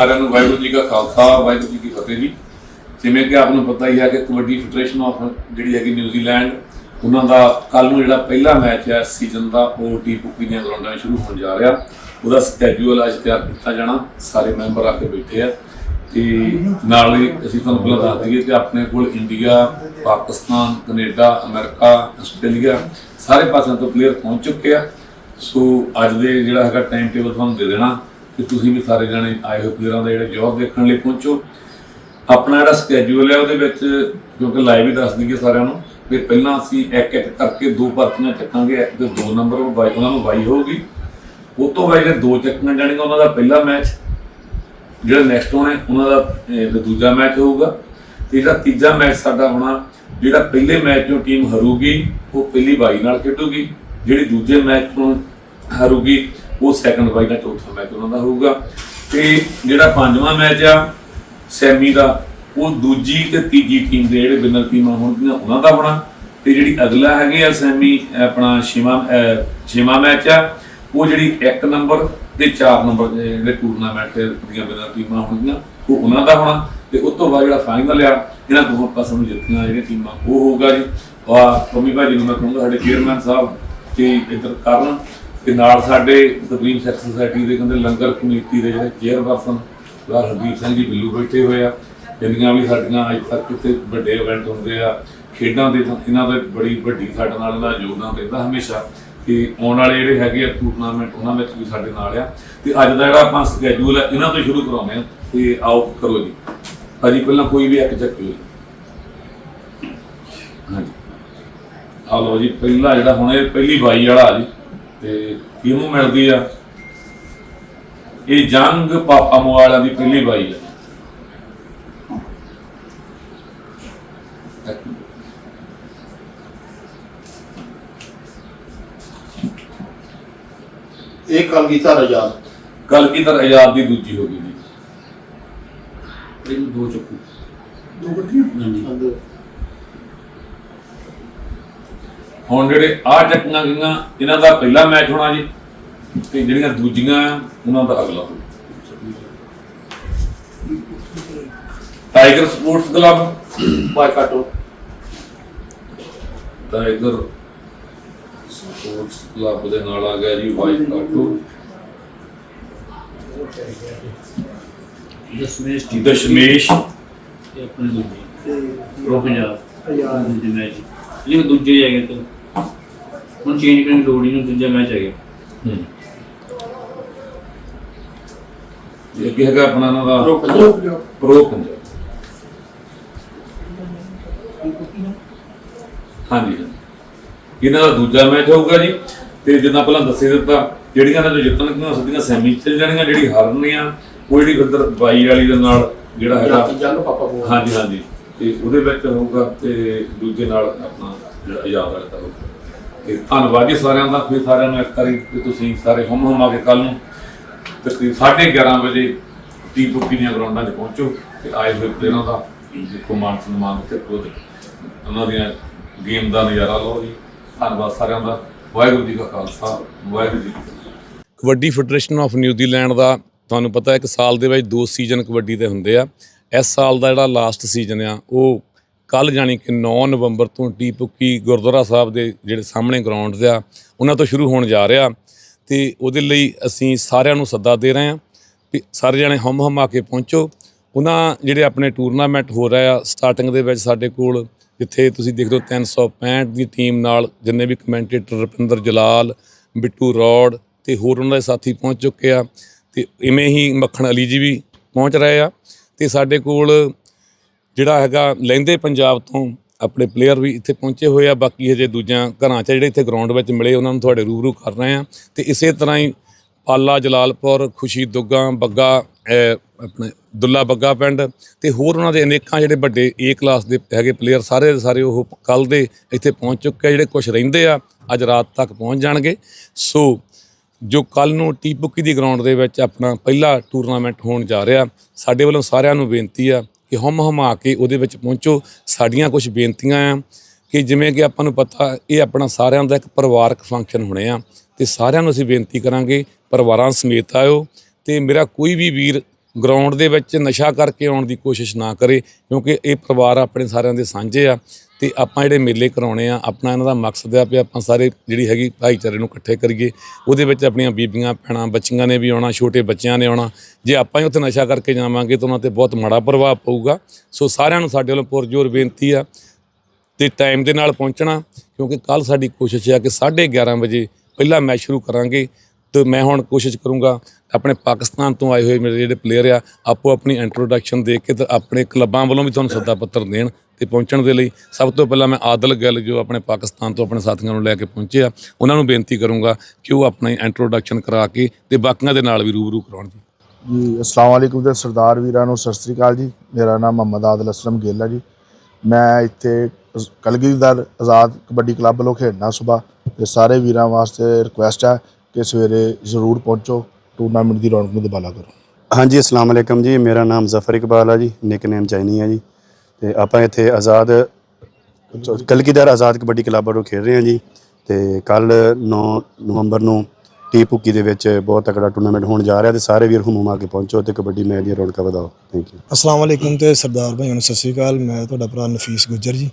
ਸਾਰਿਆਂ ਨੂੰ ਵਾਹਿਗੁਰੂ ਜੀ ਕਾ ਖਾਲਸਾ, ਵਾਹਿਗੁਰੂ ਜੀ ਕੀ ਫਤਿਹ ਜੀ। ਜਿਵੇਂ ਕਿ ਆਪ ਨੂੰ ਪਤਾ ਹੀ ਹੈ ਕਿ ਕਬੱਡੀ ਫੈਡਰੇਸ਼ਨ ਆਫ ਜਿਹੜੀ ਹੈਗੀ ਨਿਊਜ਼ੀਲੈਂਡ ਉਹਨਾਂ ਦਾ ਕੱਲ ਨੂੰ ਜਿਹੜਾ ਪਹਿਲਾ ਮੈਚ ਹੈ ਸੀਜ਼ਨ ਦਾ, ਉਹ ਟੀ ਪੁੱਕੀ ਦੀਆਂ ਗਰਾਊਂਡਾਂ ਸ਼ੁਰੂ ਹੋਣ ਜਾ ਰਿਹਾ। ਉਹਦਾ ਸਕੈਜੂਅਲ ਅੱਜ ਤਿਆਰ ਕੀਤਾ ਜਾਣਾ, ਸਾਰੇ ਮੈਂਬਰ ਆ ਕੇ ਬੈਠੇ ਆ। ਤੇ ਨਾਲ ਹੀ ਅਸੀਂ ਤੁਹਾਨੂੰ ਪਹਿਲਾਂ ਦੱਸ ਦਈਏ ਕਿ ਆਪਣੇ ਕੋਲ India Pakistan Canada America Australia ਸਾਰੇ ਪਾਸਿਆਂ ਤੋਂ ਪਲੇਅਰ ਪਹੁੰਚ ਚੁੱਕੇ ਆ। ਸੋ ਅੱਜ ਦੇ ਜਿਹੜਾ ਹੈਗਾ ਟਾਈਮ ਟੇਬਲ ਤੁਹਾਨੂੰ ਦੇ ਦੇਣਾ। ਕਿ ਤੁਸੀਂ ਵੀ ਸਾਰੇ ਜਾਣੇ ਆਏ ਹੋਏ ਪਲੇਅਰਾਂ ਦਾ ਜਿਹੜੇ ਜੌਬ ਦੇਖਣ ਲਈ ਪਹੁੰਚੋ। ਆਪਣਾ ਜਿਹੜਾ ਸਕੇਜੂਲ ਹੈ ਉਹਦੇ ਵਿੱਚ, ਕਿਉਂਕਿ ਲਾਈਵ ਹੀ ਦੱਸ ਦਈਏ ਸਾਰਿਆਂ ਨੂੰ, ਵੀ ਪਹਿਲਾਂ ਅਸੀਂ ਇੱਕ ਇੱਕ ਕਰਕੇ ਦੋ ਭਰਤੀਆਂ ਚੱਕਾਂਗੇ, ਇੱਕ ਤੇ ਦੋ ਨੰਬਰ ਉਹ ਬਾਈ, ਉਹਨਾਂ ਨੂੰ ਬਾਈ ਹੋਊਗੀ। ਉਹ ਤੋਂ ਬਾਅਦ ਜਿਹੜੇ ਦੋ ਚੱਕੀਆਂ ਜਾਣਗੀਆਂ ਉਹਨਾਂ ਦਾ ਪਹਿਲਾ ਮੈਚ ਜਿਹੜਾ ਨੈਕਸਟ ਹੋਣਾ, ਉਹਨਾਂ ਦਾ ਦੂਜਾ ਮੈਚ ਹੋਊਗਾ। ਤੇ ਜਿਹੜਾ ਤੀਜਾ ਮੈਚ ਸਾਡਾ ਹੋਣਾ, ਜਿਹੜਾ ਪਹਿਲੇ ਮੈਚ ਤੋਂ ਟੀਮ ਹਰੂਗੀ, ਉਹ ਪਹਿਲੀ ਬਾਈ ਨਾਲ ਖੇਡੂਗੀ। ਜਿਹੜੀ ਦੂਜੇ ਮੈਚ ਤੋਂ ਹਰੂਗੀ ਉਹ ਸੈਕੰਡ ਬਾਈ ਦਾ ਚੌਥਾ ਮੈਚ ਉਹਨਾਂ ਦਾ ਹੋਊਗਾ। ਤੇ ਜਿਹੜਾ ਪੰਜਵਾਂ ਮੈਚ ਆ, ਸੈਮੀ ਦਾ, ਉਹ ਦੂਜੀ ਤੇ ਤੀਜੀ ਟੀਮ ਦੇ ਜਿਹੜੇ ਵਿਨਰ ਟੀਮਾਂ ਹੋਣਗੀਆਂ ਉਹਨਾਂ ਦਾ ਹੋਣਾ। ਤੇ ਜਿਹੜੀ ਅਗਲਾ ਹੈਗੇ ਆ ਸੈਮੀ, ਆਪਣਾ ਛੇਵਾਂ ਛੇਵਾਂ ਮੈਚ ਆ, ਉਹ ਜਿਹੜੀ 1 ਨੰਬਰ ਤੇ 4 ਨੰਬਰ ਦੇ ਜਿਹੜੇ ਟੂਰਨਾਮੈਂਟ ਦੀਆਂ ਵਿਨਰ ਟੀਮਾਂ ਹੋਣਗੀਆਂ ਉਹ ਉਹਨਾਂ ਦਾ ਹੋਣਾ। ਤੇ ਉਸ ਤੋਂ ਬਾਅਦ ਜਿਹੜਾ ਫਾਈਨਲ ਆ, ਇਹਨਾਂ ਦੋਹਾਂ ਪਾਸਾਂ ਨੂੰ ਜਿੱਤੀਆਂ ਜਿਹੜੀਆਂ ਟੀਮਾਂ ਉਹ ਹੋਊਗਾ ਜੀ। ਆ ਕਮੀ ਭਾਜੀ ਨੂੰ ਮੈਂ ਕਹੂੰਗਾ, ਸਾਡੇ ਚੇਅਰਮੈਨ ਸਾਹਿਬ ਤੇ ਇੱਧਰ ਕਰਨ। ਤੇ ਨਾਲ ਸਾਡੇ ਸੁਪਰੀਮ ਸੈਕਸ ਸੁਸਾਇਟੀ ਦੇ ਕਹਿੰਦੇ ਲੰਗਰ ਕਮੇਟੀ ਦੇ ਜਿਹੜੇ ਚੇਅਰਪਰਸਨ ਸਰਦਾਰ ਹਰਦੀਪ ਸਿੰਘ ਜੀ ਬਿੱਲੂ ਬੈਠੇ ਹੋਏ ਆ। ਜਿੰਨੀਆਂ ਵੀ ਸਾਡੀਆਂ ਅੱਜ ਤੱਕ ਕਿਤੇ ਵੱਡੇ ਇਵੈਂਟ ਹੁੰਦੇ ਆ, ਖੇਡਾਂ ਦੇ ਇਹਨਾਂ ਦਾ ਬੜੀ ਵੱਡੀ ਸਾਡੇ ਨਾਲ ਇਹਦਾ ਯੋਗਦਾਨ ਰਹਿੰਦਾ ਹਮੇਸ਼ਾ। ਕਿ ਆਉਣ ਵਾਲੇ ਜਿਹੜੇ ਹੈਗੇ ਆ ਟੂਰਨਾਮੈਂਟ ਉਹਨਾਂ ਵਿੱਚ ਵੀ ਸਾਡੇ ਨਾਲ ਆ। ਤੇ ਅੱਜ ਦਾ ਜਿਹੜਾ ਆਪਾਂ ਸਕੇਜੂਲ ਆ, ਇਹਨਾਂ ਤੋਂ ਹੀ ਸ਼ੁਰੂ ਕਰਾਉਂਦੇ ਆ। ਤੇ ਆਓ ਕਰੋ ਜੀ। ਭਾਜੀ, ਪਹਿਲਾਂ ਕੋਈ ਵੀ ਇੱਕ ਚੱਕਿਓ ਜੀ। ਹਾਂਜੀ। ਆ ਲਓ ਜੀ, ਪਹਿਲਾ ਜਿਹੜਾ ਹੁਣ ਇਹ ਪਹਿਲੀ ਬਾਈ ਵਾਲਾ ਆ ਜੀ। ਤੇ ਕਿਹਨੂੰ ਮਿਲਦੀ ਆ? ਇਹ ਜੰਗ ਪਾਪਾ ਮੋਵਾਲਾ ਦੀ ਪਹਿਲੀ ਬਾਈ ਆ। ਇਹ ਕਲਗੀਧਰ ਆਜ਼ਾਦ ਕੱਲ ਕੀ ਤਰ ਆਜ਼ਾਦ ਦੀ ਦੂਜੀ ਹੋ ਗਈ ਜੀ। ਇਹਨੂੰ ਦੋ ਚੱਕੂ। ਦੋ ਗੱਡੀਆਂ ਹਾਂਜੀ। ਹੁਣ ਜਿਹੜੇ ਆ ਚੱਕੀਆਂ ਗਈਆਂ ਇਹਨਾਂ ਦਾ ਪਹਿਲਾ ਮੈਚ ਹੋਣਾ ਜੀ ਤੇ ਜਿਹੜੀਆਂ ਦੂਜੀਆਂ ਆ, ਉਹਨਾਂ ਦਾ ਅਗਲਾ। Tiger Sports Club Waikato. Tiger Sports Club ਦੇ ਨਾਲ ਆ ਗਿਆ ਜੀ ਵਾਈਟ ਕਾਟੋ ਦਸਮੇਸ਼ ਦਸ਼ਮੇਸ਼। ਇਹ ਆਪਣੇ ਦੂਜੇ। ਪੰਜਾਬ। ਆਜ਼ਾਦ ਦੂਜੇ ਮੈਚ। ਇਹ ਦੂਜੇ ਹੈਗੇ ਤਾਂ। ਹੁਣ ਚੇਂਜ ਕਰਨ ਦੀ ਲੋੜ ਹੀ ਨਹੀਂ ਦੂਜਾ ਮੈਚ ਹੈਗਾ। ਹੂੰ। ਇਹ ਅੱਗੇ ਹੈਗਾ ਆਪਣਾ ਇਹਨਾਂ ਦਾ ਪ੍ਰੋ ਪੰਜਾਬ ਪ੍ਰੋ ਪੰਜਾਬ ਹਾਂਜੀ ਇਹਨਾਂ ਦਾ ਦੂਜਾ ਮੈਚ ਹੋਊਗਾ ਜੀ। ਤੇ ਜਿੱਦਾਂ ਪਹਿਲਾਂ ਦੱਸੇ ਦਿੱਤਾ ਜਿਹੜੀਆਂ ਇਹਨਾਂ ਚੋਂ ਜਿੱਤਣਗੀਆਂ ਸਿੱਧੀਆਂ ਸੈਮੀ ਚ ਚਲ ਜਾਣਗੀਆਂ ਜਿਹੜੀ ਹਾਰਨੀਆਂ ਉਹ ਜਿਹੜੀ ਉਧਰ ਬਾਈ ਵਾਲੀ ਦੇ ਨਾਲ ਜਿਹੜਾ ਹੈਗਾ ਹਾਂਜੀ ਹਾਂਜੀ। ਤੇ ਉਹਦੇ ਵਿੱਚ ਹੋਊਗਾ ਤੇ ਦੂਜੇ ਨਾਲ ਆਪਣਾ ਜਿਹੜਾ ਆਜ਼ਾਦ ਵਾਲਾ ਦਾ ਹੋਊਗਾ। ਤੇ ਧੰਨਵਾਦ ਜੀ ਸਾਰਿਆਂ ਦਾ, ਫਿਰ ਸਾਰਿਆਂ ਨੂੰ ਇੱਕ ਵਾਰੀ ਕਿ ਤੁਸੀਂ ਸਾਰੇ ਹਮ ਹਮ ਆ ਕੇ ਕੱਲ ਨੂੰ ਤਕਰੀਬ 11:30 ਵਜੇ ਟੀ ਬੁੱਕੀ ਦੀਆਂ ਗਰਾਊਂਡਾਂ 'ਚ ਪਹੁੰਚੋ ਤੇ ਆਏ ਹੋਏ ਪਲੇਅਰਾਂ ਦਾ ਦੇਖੋ ਮਾਨ ਸਨਮਾਨ ਤੇ ਖੁਦ ਉਹਨਾਂ ਦੀਆਂ ਗੇਮ ਦਾ ਨਜ਼ਾਰਾ ਲਓ ਜੀ। ਧੰਨਵਾਦ ਸਾਰਿਆਂ ਦਾ। ਵਾਹਿਗੁਰੂ ਜੀ ਕਾ ਖਾਲਸਾ, ਵਾਹਿਗੁਰੂ ਜੀ ਕੀ Kabaddi Federation of New Zealand ਦਾ ਤੁਹਾਨੂੰ ਪਤਾ ਇੱਕ ਸਾਲ ਦੇ ਵਿੱਚ ਦੋ ਸੀਜ਼ਨ ਕਬੱਡੀ ਦੇ ਹੁੰਦੇ ਆ। ਇਸ ਸਾਲ ਦਾ ਜਿਹੜਾ ਲਾਸਟ ਸੀਜ਼ਨ ਆ, ਉਹ ਕੱਲ ਜਾਣੀ ਕਿ 9 ਨਵੰਬਰ ਤੋਂ ਟੀ ਪੁੱਕੀ ਗੁਰਦੁਆਰਾ ਸਾਹਿਬ ਦੇ ਜਿਹੜੇ ਸਾਹਮਣੇ ਗਰਾਊਂਡਸ ਆ, ਉਹਨਾਂ ਤੋਂ ਸ਼ੁਰੂ ਹੋਣ ਜਾ ਰਿਹਾ ਤੇ ਉਹਦੇ ਲਈ ਅਸੀਂ ਸਾਰਿਆਂ ਨੂੰ ਸੱਦਾ ਦੇ ਰਹੇ ਹਾਂ ਵੀ ਸਾਰੇ ਜਣੇ ਹਮ ਹਮ ਆ ਕੇ ਪਹੁੰਚੋ। ਉਹਨਾਂ ਜਿਹੜੇ ਆਪਣੇ ਟੂਰਨਾਮੈਂਟ ਹੋ ਰਿਹਾ ਆ ਸਟਾਰਟਿੰਗ ਦੇ ਵਿੱਚ ਸਾਡੇ ਕੋਲ ਜਿੱਥੇ ਤੁਸੀਂ ਦੇਖਦੇ ਹੋ 365 ਦੀ ਟੀਮ ਨਾਲ ਜਿੰਨੇ ਵੀ ਕਮੈਂਟੇਟਰ ਰੁਪਿੰਦਰ ਜਲਾਲ, ਬਿੱਟੂ ਰੌਡ ਤੇ ਹੋਰ ਉਹਨਾਂ ਦੇ ਸਾਥੀ ਪਹੁੰਚ ਚੁੱਕੇ ਆ ਤੇ ਇਵੇਂ ਹੀ ਮੱਖਣ ਅਲੀ ਜੀ ਵੀ ਪਹੁੰਚ ਰਹੇ ਆ ਤੇ ਸਾਡੇ ਕੋਲ ਜਿਹੜਾ ਹੈਗਾ ਲਹਿੰਦੇ ਪੰਜਾਬ ਤੋਂ ਆਪਣੇ ਪਲੇਅਰ ਵੀ ਇੱਥੇ ਪਹੁੰਚੇ ਹੋਏ ਆ, ਬਾਕੀ ਹਜੇ ਦੂਜਿਆਂ ਘਰਾਂ 'ਚ ਜਿਹੜੇ ਇੱਥੇ ਗਰਾਊਂਡ ਵਿੱਚ ਮਿਲੇ, ਉਹਨਾਂ ਨੂੰ ਤੁਹਾਡੇ ਰੂਬਰੂ ਕਰ ਰਹੇ ਆ। ਤੇ ਇਸੇ ਤਰ੍ਹਾਂ ਹੀ ਪਾਲਾ, ਜਲਾਲਪੁਰ, ਖੁਸ਼ੀ ਦੁੱਗਾ, ਬੱਗਾ ਆਪਣੇ ਦੁੱਲਾ ਬੱਗਾ ਪਿੰਡ ਤੇ ਹੋਰ ਉਹਨਾਂ ਦੇ ਅਨੇਕਾਂ ਜਿਹੜੇ ਵੱਡੇ ਏ ਕਲਾਸ ਦੇ ਹੈਗੇ ਪਲੇਅਰ ਸਾਰੇ ਦੇ ਸਾਰੇ ਉਹ ਕੱਲ ਦੇ ਇੱਥੇ ਪਹੁੰਚ ਚੁੱਕੇ ਆ, ਜਿਹੜੇ ਕੁਝ ਰਹਿੰਦੇ ਆ, ਅੱਜ ਰਾਤ ਤੱਕ ਪਹੁੰਚ ਜਾਣਗੇ। ਸੋ ਜੋ ਕੱਲ ਨੂੰ ਟੀ ਬੁੱਕੀ ਦੀ ਗਰਾਊਂਡ ਦੇ ਵਿੱਚ ਆਪਣਾ ਪਹਿਲਾ ਟੂਰਨਾਮੈਂਟ ਹੋਣ ਜਾ ਰਿਹਾ, ਸਾਡੇ ਵੱਲੋਂ ਸਾਰਿਆਂ ਨੂੰ ਬੇਨਤੀ ਆ ਕਿ ਹਮ ਹਮਾ ਕੇ ਉਹਦੇ ਵਿੱਚ ਪਹੁੰਚੋ। ਸਾਡੀਆਂ ਕੁਝ ਬੇਨਤੀਆਂ ਆ ਕਿ ਜਿਵੇਂ ਕਿ ਆਪਾਂ ਨੂੰ ਪਤਾ, ਇਹ ਆਪਣਾ ਸਾਰਿਆਂ ਦਾ ਇੱਕ ਪਰਿਵਾਰਕ ਫੰਕਸ਼ਨ ਹੋਣੇ ਆ। ਤੇ ਸਾਰਿਆਂ ਨੂੰ ਅਸੀਂ ਬੇਨਤੀ ਕਰਾਂਗੇ, ਪਰਿਵਾਰਾਂ ਸਮੇਤ ਆਇਓ ਤੇ ਮੇਰਾ ਕੋਈ ਵੀ ਵੀਰ ਗਰਾਊਂਡ ਦੇ ਵਿੱਚ ਨਸ਼ਾ ਕਰਕੇ ਆਉਣ ਦੀ ਕੋਸ਼ਿਸ਼ ਨਾ ਕਰੇ, ਕਿਉਂਕਿ ਇਹ ਪਰਿਵਾਰ ਆਪਣੇ ਸਾਰਿਆਂ ਦੇ ਸਾਂਝੇ ਆ। ਤੇ ਆਪਾਂ ਜਿਹੜੇ ਮੇਲੇ ਕਰਾਉਣੇ ਆ, ਆਪਣਾ ਇਹਨਾਂ ਦਾ ਮਕਸਦ ਆ ਵੀ ਆਪਾਂ ਸਾਰੇ ਜਿਹੜੀ ਹੈਗੀ ਭਾਈਚਾਰੇ ਨੂੰ ਇਕੱਠੇ ਕਰੀਏ। ਉਹਦੇ ਵਿੱਚ ਆਪਣੀਆਂ ਬੀਬੀਆਂ, ਭੈਣਾਂ, ਬੱਚੀਆਂ ਨੇ ਵੀ ਆਉਣਾ, ਛੋਟੇ ਬੱਚਿਆਂ ਨੇ ਆਉਣਾ। ਜੇ ਆਪਾਂ ਹੀ ਉੱਥੇ ਨਸ਼ਾ ਕਰਕੇ ਜਾਵਾਂਗੇ ਤਾਂ ਉਹਨਾਂ ਤੇ ਬਹੁਤ ਮਾੜਾ ਪ੍ਰਭਾਵ ਪਊਗਾ। ਸੋ ਸਾਰਿਆਂ ਨੂੰ ਸਾਡੇ ਵੱਲੋਂ ਪੁਰਜੋਰ ਬੇਨਤੀ ਆ ਤੇ ਟਾਈਮ ਦੇ ਨਾਲ ਪਹੁੰਚਣਾ, ਕਿਉਂਕਿ ਕੱਲ ਸਾਡੀ ਕੋਸ਼ਿਸ਼ ਆ ਕਿ 11:30 ਵਜੇ ਪਹਿਲਾ ਮੈਚ ਸ਼ੁਰੂ ਕਰਾਂਗੇ। ਤੇ ਮੈਂ ਹੁਣ ਕੋਸ਼ਿਸ਼ ਕਰੂੰਗਾ ਆਪਣੇ ਪਾਕਿਸਤਾਨ ਤੋਂ ਆਏ ਹੋਏ ਮੇਰੇ ਜਿਹੜੇ ਪਲੇਅਰ ਆ, ਆਪੋ ਆਪਣੀ ਇੰਟਰੋਡਕਸ਼ਨ ਦੇ ਕੇ ਤੇ ਆਪਣੇ ਕਲੱਬਾਂ ਵੱਲੋਂ ਵੀ ਤੁਹਾਨੂੰ ਸੱਦਾ ਪੱਤਰ ਦੇਣ। ਤੇ ਪਹੁੰਚਣ ਦੇ ਲਈ ਸਭ ਤੋਂ ਪਹਿਲਾਂ ਮੈਂ ਆਦਲ ਗਿੱਲ ਜੋ ਆਪਣੇ ਪਾਕਿਸਤਾਨ ਤੋਂ ਆਪਣੇ ਸਾਥੀਆਂ ਨੂੰ ਲੈ ਕੇ ਪਹੁੰਚੇ ਆ ਉਹਨਾਂ ਨੂੰ ਬੇਨਤੀ ਕਰੂੰਗਾ ਕਿ ਉਹ ਆਪਣੀ ਇੰਟਰੋਡਕਸ਼ਨ ਕਰਾ ਕੇ ਤੇ ਬਾਕੀਆਂ ਦੇ ਨਾਲ ਵੀ ਰੂਬਰੂ ਕਰਾਉਣ ਜੀ। ਜੀ ਅਸਲਾਮ ਵਾਲੇਕੁਮ ਤੇ ਸਰਦਾਰ ਵੀਰਾਂ ਨੂੰ ਸਤਿ ਸ੍ਰੀ ਅਕਾਲ ਜੀ। ਮੇਰਾ ਨਾਮ ਮੁਹੰਮਦ ਆਦਲ ਅਸਲਮ ਗਿੱਲ ਜੀ। ਮੈਂ ਇੱਥੇ ਕਲਗੀਧਰ ਆਜ਼ਾਦ ਕਬੱਡੀ ਕਲੱਬ ਵੱਲੋਂ ਖੇਡਣਾ ਸੁਬਾ ਤੇ ਸਾਰੇ ਵੀਰਾਂ ਵਾਸਤੇ ਰਿਕੁਐਸਟ ਹੈ ਕਿ ਸਵੇਰੇ ਜ਼ਰੂਰ ਪਹੁੰਚੋ ਟੂਰਨਾਮੈਂਟ ਦੀ ਰੌਣਕ ਨੂੰ ਦੁਬਾਲਾ ਕਰੋ। ਹਾਂਜੀ ਅਸਲਾਮ ਵਾਲੇਕਮ ਜੀ। ਮੇਰਾ ਨਾਮ ਜ਼ਫਰ ਇਕਬਾਲ ਆ ਜੀ। ਨਿਕਨੇਮ ਚੈਨੀ ਆ ਜੀ। ਤੇ ਆਪਾਂ ਇੱਥੇ ਆਜ਼ਾਦ ਕਲਕੀਦਾਰ ਆਜ਼ਾਦ ਕਬੱਡੀ ਕਲੱਬ ਵੱਲੋਂ ਖੇਡ ਰਹੇ ਹਾਂ ਜੀ। ਤੇ ਕੱਲ 9 ਨਵੰਬਰ ਨੂੰ ਟੀ ਪੁੱਕੀ ਦੇ ਵਿੱਚ ਬਹੁਤ ਤਕੜਾ ਟੂਰਨਾਮੈਂਟ ਹੋਣ ਜਾ ਰਿਹਾ ਤੇ ਸਾਰੇ ਵੀਰ ਹੁਮਮ ਆ ਕੇ ਪਹੁੰਚੋ ਤੇ ਕਬੱਡੀ ਮੈਚ ਦੀਆਂ ਰੌਣਕਾਂ ਵਧਾਓ। ਥੈਂਕ ਯੂ ਅਸਲਾਮ ਵਾਲੇਕੁਮ ਤੇ ਸਰਦਾਰ ਭਾਈਆਂ ਨੂੰ ਸਤਿ ਸ਼੍ਰੀ ਅਕਾਲ। ਮੈਂ ਤੁਹਾਡਾ ਭਰਾ ਨਫੀਸ ਗੁੱਜਰ ਜੀ।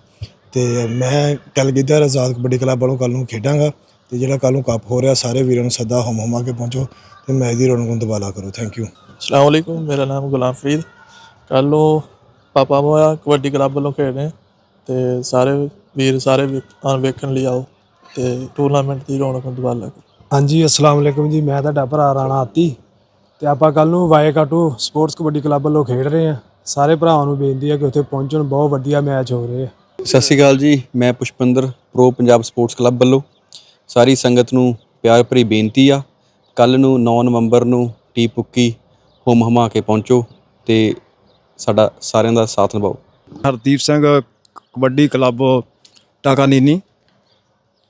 ਤੇ ਮੈਂ ਕਲਗੀਧਰ ਆਜ਼ਾਦ ਕਬੱਡੀ ਕਲੱਬ ਵੱਲੋਂ ਕੱਲ ਨੂੰ ਖੇਡਾਂਗਾ ਤੇ ਜਿਹੜਾ ਕੱਲ ਨੂੰ ਕੱਪ ਹੋ ਰਿਹਾ ਸਾਰੇ ਵੀਰਾਂ ਨੂੰ ਸਦਾ ਹਮ ਹਮਾ ਕੇ ਪਹੁੰਚੋ ਤੇ ਮੈਚ ਦੀ ਰੌਣਕ ਨੂੰ ਦੁਬਾਲਾ ਕਰੋ। ਥੈਂਕ ਯੂ ਅਸਲਾਮ ਵਾਲੇਕੁਮ ਮੇਰਾ ਨਾਮ ਗੁਲਾਮ ਫਰੀਦ। ਕੱਲ੍ਹ ਨੂੰ ਪਾਪਾ ਮੋਇਆ ਕਬੱਡੀ ਕਲੱਬ ਵੱਲੋਂ ਖੇਡ ਰਹੇ ਹਾਂ ਤੇ ਸਾਰੇ ਵੀਰ ਸਾਰੇ ਵੇਖਣ ਲਈ ਆਓ ਤੇ ਟੂਰਨਾਮੈਂਟ ਦੀ ਰੌਣਕ ਨੂੰ ਦੁਬਾਰਾ ਕਰੋ ਹਾਂਜੀ ਅਸਲਾਮ ਵਾਲੇਕੁਮ ਜੀ ਮੈਂ ਤੁਹਾਡਾ ਭਰਾ ਰਾਣਾ ਆਤੀ ਤੇ ਆਪਾਂ ਕੱਲ ਨੂੰ ਵਾਏਕਾਟੂ ਸਪੋਰਟਸ ਕਬੱਡੀ ਕਲੱਬ ਵੱਲੋਂ ਖੇਡ ਰਹੇ ਹਾਂ ਸਾਰੇ ਭਰਾਵਾਂ ਨੂੰ ਬੇਨਤੀ ਹੈ ਕਿ ਉੱਥੇ ਪਹੁੰਚਣ ਬਹੁਤ ਵਧੀਆ ਮੈਚ ਹੋ ਰਹੇ ਆ। ਸਤਿ ਸ਼੍ਰੀ ਅਕਾਲ ਜੀ ਮੈਂ Pushpinder Pro Punjab Sports Club ਵੱਲੋਂ। ਸਾਰੀ ਸੰਗਤ ਨੂੰ ਪਿਆਰ ਭਰੀ ਬੇਨਤੀ ਆ। ਕੱਲ ਨੂੰ 9 ਨਵੰਬਰ ਨੂੰ ਟੀ ਪੁੱਕੀ ਹੁਮ ਹਮਾ ਕੇ ਪਹੁੰਚੋ ਤੇ ਸਾਡਾ ਸਾਰਿਆਂ ਦਾ ਸਾਥ ਨਿਭਾਓ। ਹਰਦੀਪ ਸਿੰਘ ਕਬੱਡੀ ਕਲੱਬ ਟਾਕਾ ਨੀਨੀ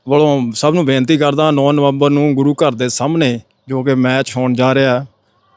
ਵੱਲੋਂ ਸਭ ਨੂੰ ਬੇਨਤੀ ਕਰਦਾ 9 ਨਵੰਬਰ ਨੂੰ ਗੁਰੂ ਘਰ ਦੇ ਸਾਹਮਣੇ ਜੋ ਕਿ ਮੈਚ ਹੋਣ ਜਾ ਰਿਹਾ ਹੈ